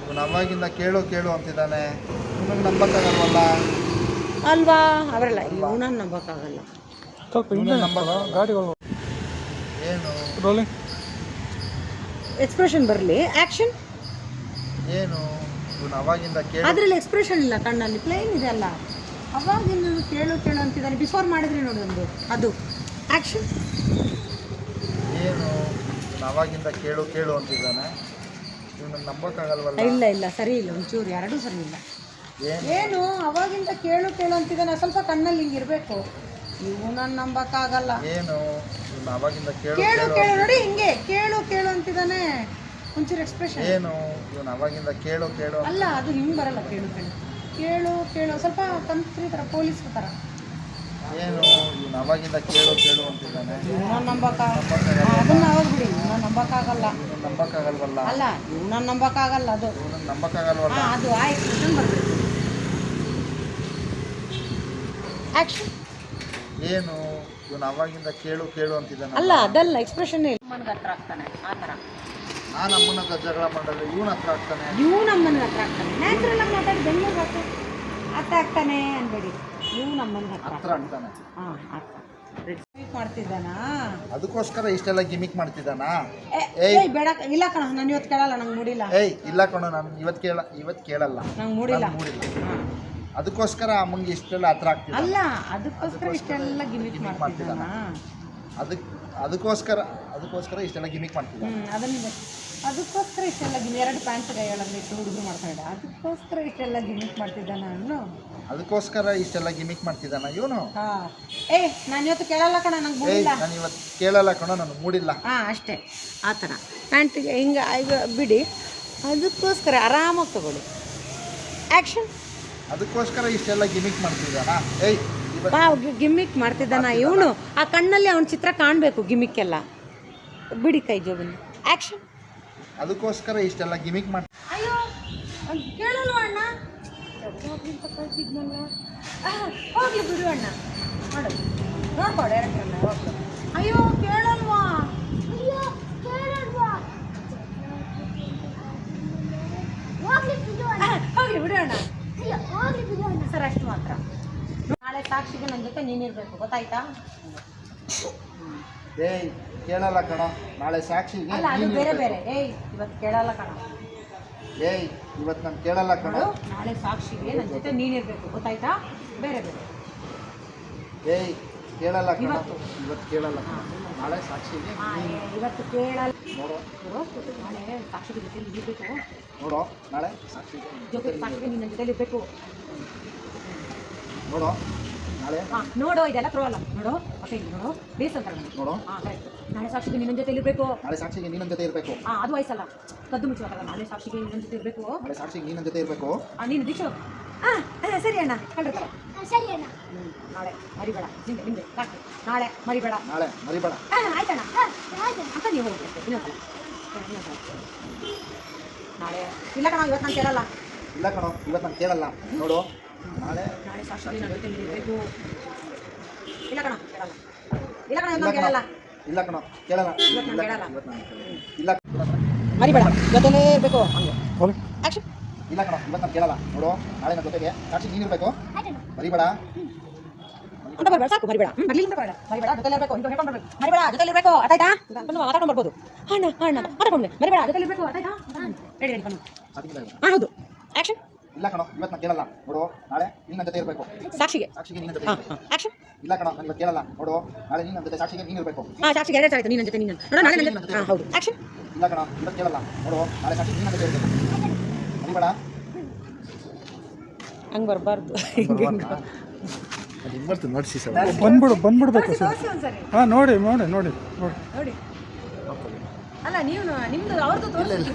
[SPEAKER 1] ಇವನು ಅವಾಗಿಂದ ಕೇಳು ಕೇಳು ಅಂತಿದ್ದಾನೆ. ಇವನು ನಂಬಕ್ಕಾಗಲ್ವಲ್ಲ
[SPEAKER 5] ಅಲ್ವಾ? ಅವರಲ್ಲ ಇವನನ್ನು ನಂಬೋಕ್ಕಾಗಲ್ಲ.
[SPEAKER 1] ಇವನನ್ನು ಗಾಡಿಗಳು. ಏನು?
[SPEAKER 5] ಎಕ್ಸ್ಪ್ರೆಷನ್ ಬರಲಿ. ಆ್ಯಕ್ಷನ್
[SPEAKER 1] ಏನು? ಇವನು ಅವಾಗಿಂದ ಕೇಳ.
[SPEAKER 5] ಅದರಲ್ಲಿ ಎಕ್ಸ್ಪ್ರೆಷನ್ ಇಲ್ಲ ಕಣ್ಣಲ್ಲಿ. ಪ್ಲೇನ್ ಇದೆ ಅಲ್ಲ. ಅವಾಗಿಂದ ಕೇಳು ಕೇಳು ಅಂತಿದ್ದಾನೆ ಬಿಫೋರ್ ಮಾಡಿದ್ರೆ ನೋಡಿ ಒಂದು ಅದು. ಆ್ಯಕ್ಷನ್
[SPEAKER 1] ಏನು? ಇವನು ಅವಾಗಿಂದ ಕೇಳು ಕೇಳು ಅಂತಿದ್ದಾನೆ. ಇವನನ್ನು ನಂಬಕ್ಕಾಗಲ್ವಲ್ಲ?
[SPEAKER 5] ಇಲ್ಲ ಇಲ್ಲ. ಸರಿ ಇಲ್ಲ. ಒಂಚೂರು ಎರಡೂ ಸರಿ ಇಲ್ಲ.
[SPEAKER 1] ಏನು?
[SPEAKER 5] ಏನು? ಅವಾಗಿಂದ ಕೇಳು ಕೇಳು ಅಂತಿದ್ದಾನೆ. ಸ್ವಲ್ಪ ಕಣ್ಣಲ್ಲಿ ಹಿಂಗೆ ಇರಬೇಕು. ಇವನನ್ನು ನಂಬಕ್ಕಾಗಲ್ಲ.
[SPEAKER 1] ಏನು? ಇವನು ಅವಾಗಿಂದ ಕೇಳು
[SPEAKER 5] ಕೇಳು
[SPEAKER 1] ಕೇಳು
[SPEAKER 5] ನೋಡಿ ಹಿಂಗೆ ಕೇಳು ಕೇಳು ಅಂತಿದ್ದಾನೆ ಒಂಚೂರು ಎಕ್ಸ್ಪ್ರೆಷನ್
[SPEAKER 1] ಏನು? ಇವನು ಅವಾಗಿಂದ ಕೇಳು ಕೇಳು ಅಂತ-
[SPEAKER 5] ಅಲ್ಲ ಅದು ಹಿಂಗೆ ಬರಲ್ಲ ಕೇಳು ಕೇಳು. ಕೇಳು ಕೇಳು ಸ್ವಲ್ಪ ಕಂತ್ರಿ ಥರ ಪೊಲೀಸ್ ಥರ
[SPEAKER 1] ಏನು? ಇವನು ಅವಾಗಿಂದ ಕೇಳು ಕೇಳು ಅಂತಿದ್ದಾನೆ.
[SPEAKER 5] ಇವನ ನಂಬಕ್ಕಾಗಲ್ಲ. ಅದನ್ನ ಹೋಗ್ಬಿಡಿ ಇವನ ನಂಬಕ್ಕಾಗಲ್ಲ.
[SPEAKER 1] ಇವನು ನಂಬಕ್ಕಾಗಲ್ವಲ್ಲ?
[SPEAKER 5] ಅಲ್ಲ ಇವನ ನಂಬಕ್ಕಾಗಲ್ಲ ಅದು.
[SPEAKER 1] ಇವನನ್ನು ನಂಬಕ್ಕಾಗಲ್ವಲ್ಲ?
[SPEAKER 5] ಹಾ ಅದು ಆಯ್ತು ಎಕ್ಸ್ಪ್ರೆಷನ್ ಬರಬೇಕು. ಆ್ಯಕ್ಷನ್
[SPEAKER 1] ಏನು ಇವನು ಅವಾಗಿಂದ ಕೇಳು ಕೇಳು ಅಂತಿದ್ದಾನೆ
[SPEAKER 5] ಅಲ್ಲ ಅದಲ್ಲ ಎಕ್ಸ್ಪ್ರೆಷನ್ ಅಮ್ಮನಿಗೆ ಹತ್ರ ಆಗ್ತಾನೆ ಆ ಥರ.
[SPEAKER 1] ನಾನು ಅಮ್ಮನ ಹತ್ರ ಜಗಳ ಮಾಡಿದ್ರೆ ಇವನ ಹತ್ರ ಆಗ್ತಾನೆ.
[SPEAKER 5] ಇವ್ ನಮ್ಮನ್ನ ಹತ್ರ ಆಗ್ತಾನೆ. ನ್ಯಾಚುರಲ್ ಆಗಿ ಮಾತಾಡಿ ಬೆಂಗಳೂರು ಹಾಕು. ಹತ್ರ ಆಗ್ತಾನೆ ಅನ್ಬೇಡಿ. ನೀವು ನಮ್ಮನ್ನ ಹತ್ರ
[SPEAKER 1] ಹತ್ರ ಆಗ್ತಾನೆ.
[SPEAKER 5] ಹಾಂ ಹತ್ರ ಮಾಡ್ತಿದ್ದಾನಾ?
[SPEAKER 1] ಅದಕ್ಕೋಸ್ಕರ ಇಷ್ಟೆಲ್ಲ ಗಿಮಿಕ್ ಮಾಡ್ತಿದ್ದಾನಾ? ಏಯ್.
[SPEAKER 5] ಏಯ್ ಬೇಡ ಇಲ್ಲ ಕಣ ನಾನು ಇವತ್ತು ಕೇಳಲ್ಲ ನಂಗೆ ಮೂಡಿಲ್ಲ.
[SPEAKER 1] ಏಯ್ ಇಲ್ಲ ಕಣೋ ನಾನು ಇವತ್ತು ಕೇಳ ಇವತ್ತು ಕೇಳಲ್ಲ.
[SPEAKER 5] ನಂಗೆ ಮೂಡಿಲ್ಲ.
[SPEAKER 1] ಮೂಡಿಲ್ಲ.
[SPEAKER 5] ಹಾ.
[SPEAKER 1] ಅದಕ್ಕೋಸ್ಕರ ಅಮ್ಮಂಗೆ ಇಷ್ಟೆಲ್ಲ ಹತ್ರ ಆಗ್ತಿದೆ.
[SPEAKER 5] ಅಲ್ಲ ಅದಕ್ಕೋಸ್ಕರ ಇಷ್ಟೆಲ್ಲ ಗಿಮಿಕ್ ಮಾಡ್ತಿದ್ದಾನ?
[SPEAKER 1] ಅದಕ್ಕೆ ಅದಕ್ಕೋಸ್ಕರ ಅದಕ್ಕೋಸ್ಕರ ಇಷ್ಟೆಲ್ಲ ಗಿಮಿಕ್ ಮಾಡ್ತಿದ್ದ
[SPEAKER 5] ಅದನ್ನ ಅದಕ್ಕೋಸ್ಕರ ಇಷ್ಟೆಲ್ಲ ಗಿಮಿ ಎರಡು ಪ್ಯಾಂಟ್ ಕೈಗಳಲ್ಲಿ ಇಟ್ಟು ಹುಡುಗರು ಮಾಡ್ತಾಯಿದ್ದ ಅದಕ್ಕೋಸ್ಕರ ಇಷ್ಟೆಲ್ಲ ಗಿಮಿಕ್ ಮಾಡ್ತಿದ್ದಾನ ಅವನು
[SPEAKER 1] ಅದಕ್ಕೋಸ್ಕರ ಇಷ್ಟೆಲ್ಲ ಗಿಮಿಕ್ ಮಾಡ್ತಿದ್ದಾನ ಇವನು?
[SPEAKER 5] ಹಾಂ. ಏ ನಾನು ಇವತ್ತು ಕೇಳಲ್ಲ ಕಣ ನಂಗೆ ಮೂಡಿಲ್ಲ.
[SPEAKER 1] ನಾನು ಇವತ್ತು ಕೇಳಲ್ಲ ಕಣ ನಾನು ಮೂಡಿಲ್ಲ.
[SPEAKER 5] ಹಾಂ ಅಷ್ಟೇ. ಆ ಥರ. ಪ್ಯಾಂಟಿಗೆ ಹಿಂಗೆ ಬಿಡಿ. ಅದಕ್ಕೋಸ್ಕರ ಆರಾಮಾಗಿ ತಗೊಳ್ಳಿ. ಆ್ಯಕ್ಷನ್
[SPEAKER 1] ಅದಕ್ಕೋಸ್ಕರ ಇಷ್ಟೆಲ್ಲ ಗಿಮಿಕ್ ಮಾಡ್ತಿದ್ದಾನ? ಏಯ್ ಇವತ್ತು
[SPEAKER 5] ಬಾ ಗಿಮ್ಮಿಕ್ ಮಾಡ್ತಿದ್ದಾನ ಇವನು? ಆ ಕಣ್ಣಲ್ಲಿ ಅವನ ಚಿತ್ರ ಕಾಣಬೇಕು ಗಿಮ್ಮಿಕ್ಕೆಲ್ಲ ಬಿಡಿ ಕೈ ಜೋಬಲ್ಲಿ ಆ್ಯಕ್ಷನ್
[SPEAKER 1] ಅದಕ್ಕೋಸ್ಕರ ಇಷ್ಟೆಲ್ಲ ಗಿಮಿಕ್ ಮಾಡ್
[SPEAKER 5] ಅಯ್ಯೋ ಕೇಳಲ್ವ ಅಣ್ಣ? ಹೋಗ್ಲಿ ಬಿಡು ಅಣ್ಣ. ಮಾಡು. ನೋಡ್ಕೊ ಡೈರೆಕ್ಟ್ ಹೋಗ್ಲಿ. ಅಯ್ಯೋ ಕೇಳಲ್ವಾ?
[SPEAKER 2] ಅಯ್ಯೋ ಕೇಳಲ್ವಾ? ಹೋಗ್ಲಿ ಬಿಡು ಅಣ್ಣ
[SPEAKER 5] ಹೋಗ್ಲಿ ಬಿಡು ಅಣ್ಣ. ಸರ್ ಅಷ್ಟು ಮಾತ್ರ. ನಾಳೆ ಸಾಕ್ಷಿಗೆ ನನ್ನ ಜೊತೆ ನೀನಿರ್ಬೇಕು ಗೊತ್ತಾಯ್ತಾ?
[SPEAKER 1] ಏಯ್ ಕೇಳಲ್ಲ ಕಣ. ನಾಳೆ ಸಾಕ್ಷಿಗೆ
[SPEAKER 5] ಅಲ್ಲ ಅದು ಬೇರೆ ಬೇರೆ. ಏಯ್ ಇವತ್ತು ಕೇಳಲ್ಲ ಕಣ.
[SPEAKER 1] ಏಯ್ ಇವತ್ತು ನಾನು ಕೇಳಲ್ಲ ಕಣ.
[SPEAKER 5] ನಾಳೆ ಸಾಕ್ಷಿಗೆ ನನ್ನ ಜೊತೆ ನೀನಿರ್ಬೇಕು ಗೊತ್ತಾಯ್ತಾ? ಬೇರೆ ಬೇರೆ.
[SPEAKER 1] ಏಯ್ ಕೇಳಲ್ಲ ಕಣೋ.
[SPEAKER 5] ಇವತ್ತು.
[SPEAKER 1] ಕೇಳಲ್ಲ. ನಾಳೆ
[SPEAKER 5] ಏ, ಇವತ್ತು ಕೇಳಲ್ಲ.
[SPEAKER 1] ನೋಡೋ.
[SPEAKER 5] ನಾಳೆ ಸಾಕ್ಷಿ ಜೊತೆ ಇರಬೇಕು.
[SPEAKER 1] ನೋಡೋ. ನಾಳೆ ಸಾಕ್ಷಿ
[SPEAKER 5] ಜೊತೆ ಸಾಕ್ಷಿಗೆ ನಿನ್ನ ಜೊತೆ ಇರಬೇಕು.
[SPEAKER 1] ನೋಡೋ. ನಾಳೆ
[SPEAKER 5] ಹಾ ನೋಡು ಇದೆಲ್ಲ ಥ್ರೋ ಅಲ್ಲ. ನೋಡು ಓಕೆ ನೋಡು. ಬೇಸ್ ಅಂತಾರೆ
[SPEAKER 1] ನೋಡೋ.
[SPEAKER 5] ಹಾ ಕರೆಕ್ಟ್ ನಾಳೆ ಸಾಕ್ಷಿಗೆ ನಿನ್ನ ಜೊತೆ ಇರಬೇಕು.
[SPEAKER 1] ನಾಳೆ ಸಾಕ್ಷಿಗೆ ನಿನ್ನ ಜೊತೆ ಇರಬೇಕು.
[SPEAKER 5] ಹಾಂ ಅದು ವಯಸ್ಸಲ್ಲ. ಕದ್ದು ಮುಚ್ಚುವಾಗಲ್ಲ ನಾಳೆ ಸಾಕ್ಷಿಗೆ ನಿನ್ನ ಜೊತೆ ಇರಬೇಕು.
[SPEAKER 1] ನಾಳೆ ಸಾಕ್ಷಿಗೆ ನಿನ್ನ ಜೊತೆ ಇರಬೇಕು.
[SPEAKER 5] ನೀನು ದೀಕ್ಷು ಹಾಂ ಸರಿ ಅಣ್ಣ. ಕಳ್ರಿತರ
[SPEAKER 2] ಹಾ, ಸರಿ ಅಣ್ಣ.
[SPEAKER 5] ಹ್ಞೂ ನಾಳೆ ಮರಿಬೇಡ. ನಿಂದೆ ನಿಂದೆ ನಾಳೆ ಮರಿಬೇಡ.
[SPEAKER 1] ನಾಳೆ ಮರಿಬೇಡ.
[SPEAKER 5] ಆ, ಆಯ್ತಣ್ಣ. ಅಂತ ನೀವು ಹೋಗ್ಬೇಕು ಇನ್ನೊಂದು ಹಾ, ನಾಳೆ ಇಲ್ಲ ಕಣ ಇವತ್ತು ನಾನು ಕೇಳಲ್ಲ.
[SPEAKER 1] ಇಲ್ಲ ಕಣೋ ಇವತ್ತು ನಾನು ಕೇಳಲ್ಲ. ನೋಡು. ನಾಳೆ
[SPEAKER 5] ನಾಳೆ ಜೊತೆ ಇಲ್ಲ ಕಣ ಕೇಳಲ್ಲ. ಇಲ್ಲ ಕಣ ಇವತ್ತು ಕೇಳಲ್ಲ.
[SPEAKER 1] ಇಲ್ಲ ಕಣ ಕೇಳಲ್ಲ. ಇಲ್ಲ
[SPEAKER 5] ಕೇಳಲ್ಲ.
[SPEAKER 1] ಇವತ್ತು. ಇಲ್ಲ
[SPEAKER 5] ಮರಿಬೇಡ. ಜೊತೆಲೇ ಇರಬೇಕು. ಹಂಗೆ. ಆ್ಯಕ್ಷನ್
[SPEAKER 1] ಇಲ್ಲ ಕಣ ಇವತ್ತು ನಾನು ಕೇಳಲ್ಲ. ನೋಡು ನಾಳೆ ನನ್ನ ಜೊತೆಗೆ ಸಾಕ್ಷಿ ನೀನಿರ್ಬೇಕು
[SPEAKER 2] ಆಯ್ತಣ್ಣ.
[SPEAKER 1] ಬರೀಬೇಡ
[SPEAKER 5] ಅಂತ ಬರ್ಬೇಡ ಸಾಕು ಮರಿಬೇಡ. ಹ್ಮ್, ಬರ್ಲಿ ಅಂತ ಜೊತೆಲಿ ಇರಬೇಕು ಹೇಳ್ಕೊಂಡು ಬರ್ಬೇಕು. ಜೊತೆಲಿ ಇರಬೇಕು ಅರ್ಥಾಯ್ತಾ ಬಂದು ಮಾತಾಡ್ಕೊಂಡು ಬರ್ಬೋದು. ಅಣ್ಣ ಅಣ್ಣ ಮಾತಾಡ್ಕೊಂಡು ಮರಿಬೇಡ ಜೊತೆಲಿ ಇರಬೇಕು ಆಯ್ತಾ? ರೆಡಿ ರೆಡಿ
[SPEAKER 1] ಸಾಕ್ಷಿಗೆ
[SPEAKER 5] ಹೌದು. ಆಕ್ಷನ್
[SPEAKER 1] ಇಲ್ಲ ಕಣ ಇವತ್ತು ನಾನು ಕೇಳಲ್ಲ. ನೋಡು ನಾಳೆ ನೀನು ನನ್ನ ಜೊತೆ ಇರಬೇಕು.
[SPEAKER 5] ಸಾಕ್ಷಿಗೆ?
[SPEAKER 1] ಸಾಕ್ಷಿಗೆ ನೀನು ಜೊತೆ ಇರ್ಬೇಕು.
[SPEAKER 5] ಆ್ಯಕ್ಷನ್
[SPEAKER 1] ಇಲ್ಲ ಕಣ ನಾನು ಕೇಳಲ್ಲ. ನೋಡು ನಾಳೆ ನೀನು ನನ್ನ ಜೊತೆ ಸಾಕ್ಷಿಗೆ ನೀನು ಇರಬೇಕು.
[SPEAKER 5] ಹಾ ಸಾಕ್ಷಿಗೆ ಎರಡು ಆಯ್ತು ನೀನು ಜೊತೆ ನೀನು ನೋಡು ನಾಳೆ ನನ್ನ ಜೊತೆ ಹೌದು. ಆಕ್ಷನ್
[SPEAKER 1] ಇಲ್ಲ ಕಣ ಇವತ್ತು ಕೇಳಲ್ಲ. ನೋಡು ನಾಳೆ ಸಾಕ್ಷಿ ನೀನು ನನ್ನ ಜೊತೆ ಇರಬೇಕು. ಬರೀಬೇಡ
[SPEAKER 5] ಹಂಗೆ ಬರಬಾರ್ದು.
[SPEAKER 1] ಬರ್ತೀನಿ ನೋಡಿಸಿ ಸರ್.
[SPEAKER 6] ಬಂದ್ಬಿಡು ಬಂದ್ಬಿಡ್ಬೇಕು ಸರ್. ಹಾಂ ನೋಡಿ ನೋಡಿ ನೋಡಿ ನೋಡಿ.
[SPEAKER 5] ನೋಡಿ. ಅಲ್ಲ ನೀವು ನಿಮ್ದು ಅವ್ರದ್ದು ತೋರಿಸಿ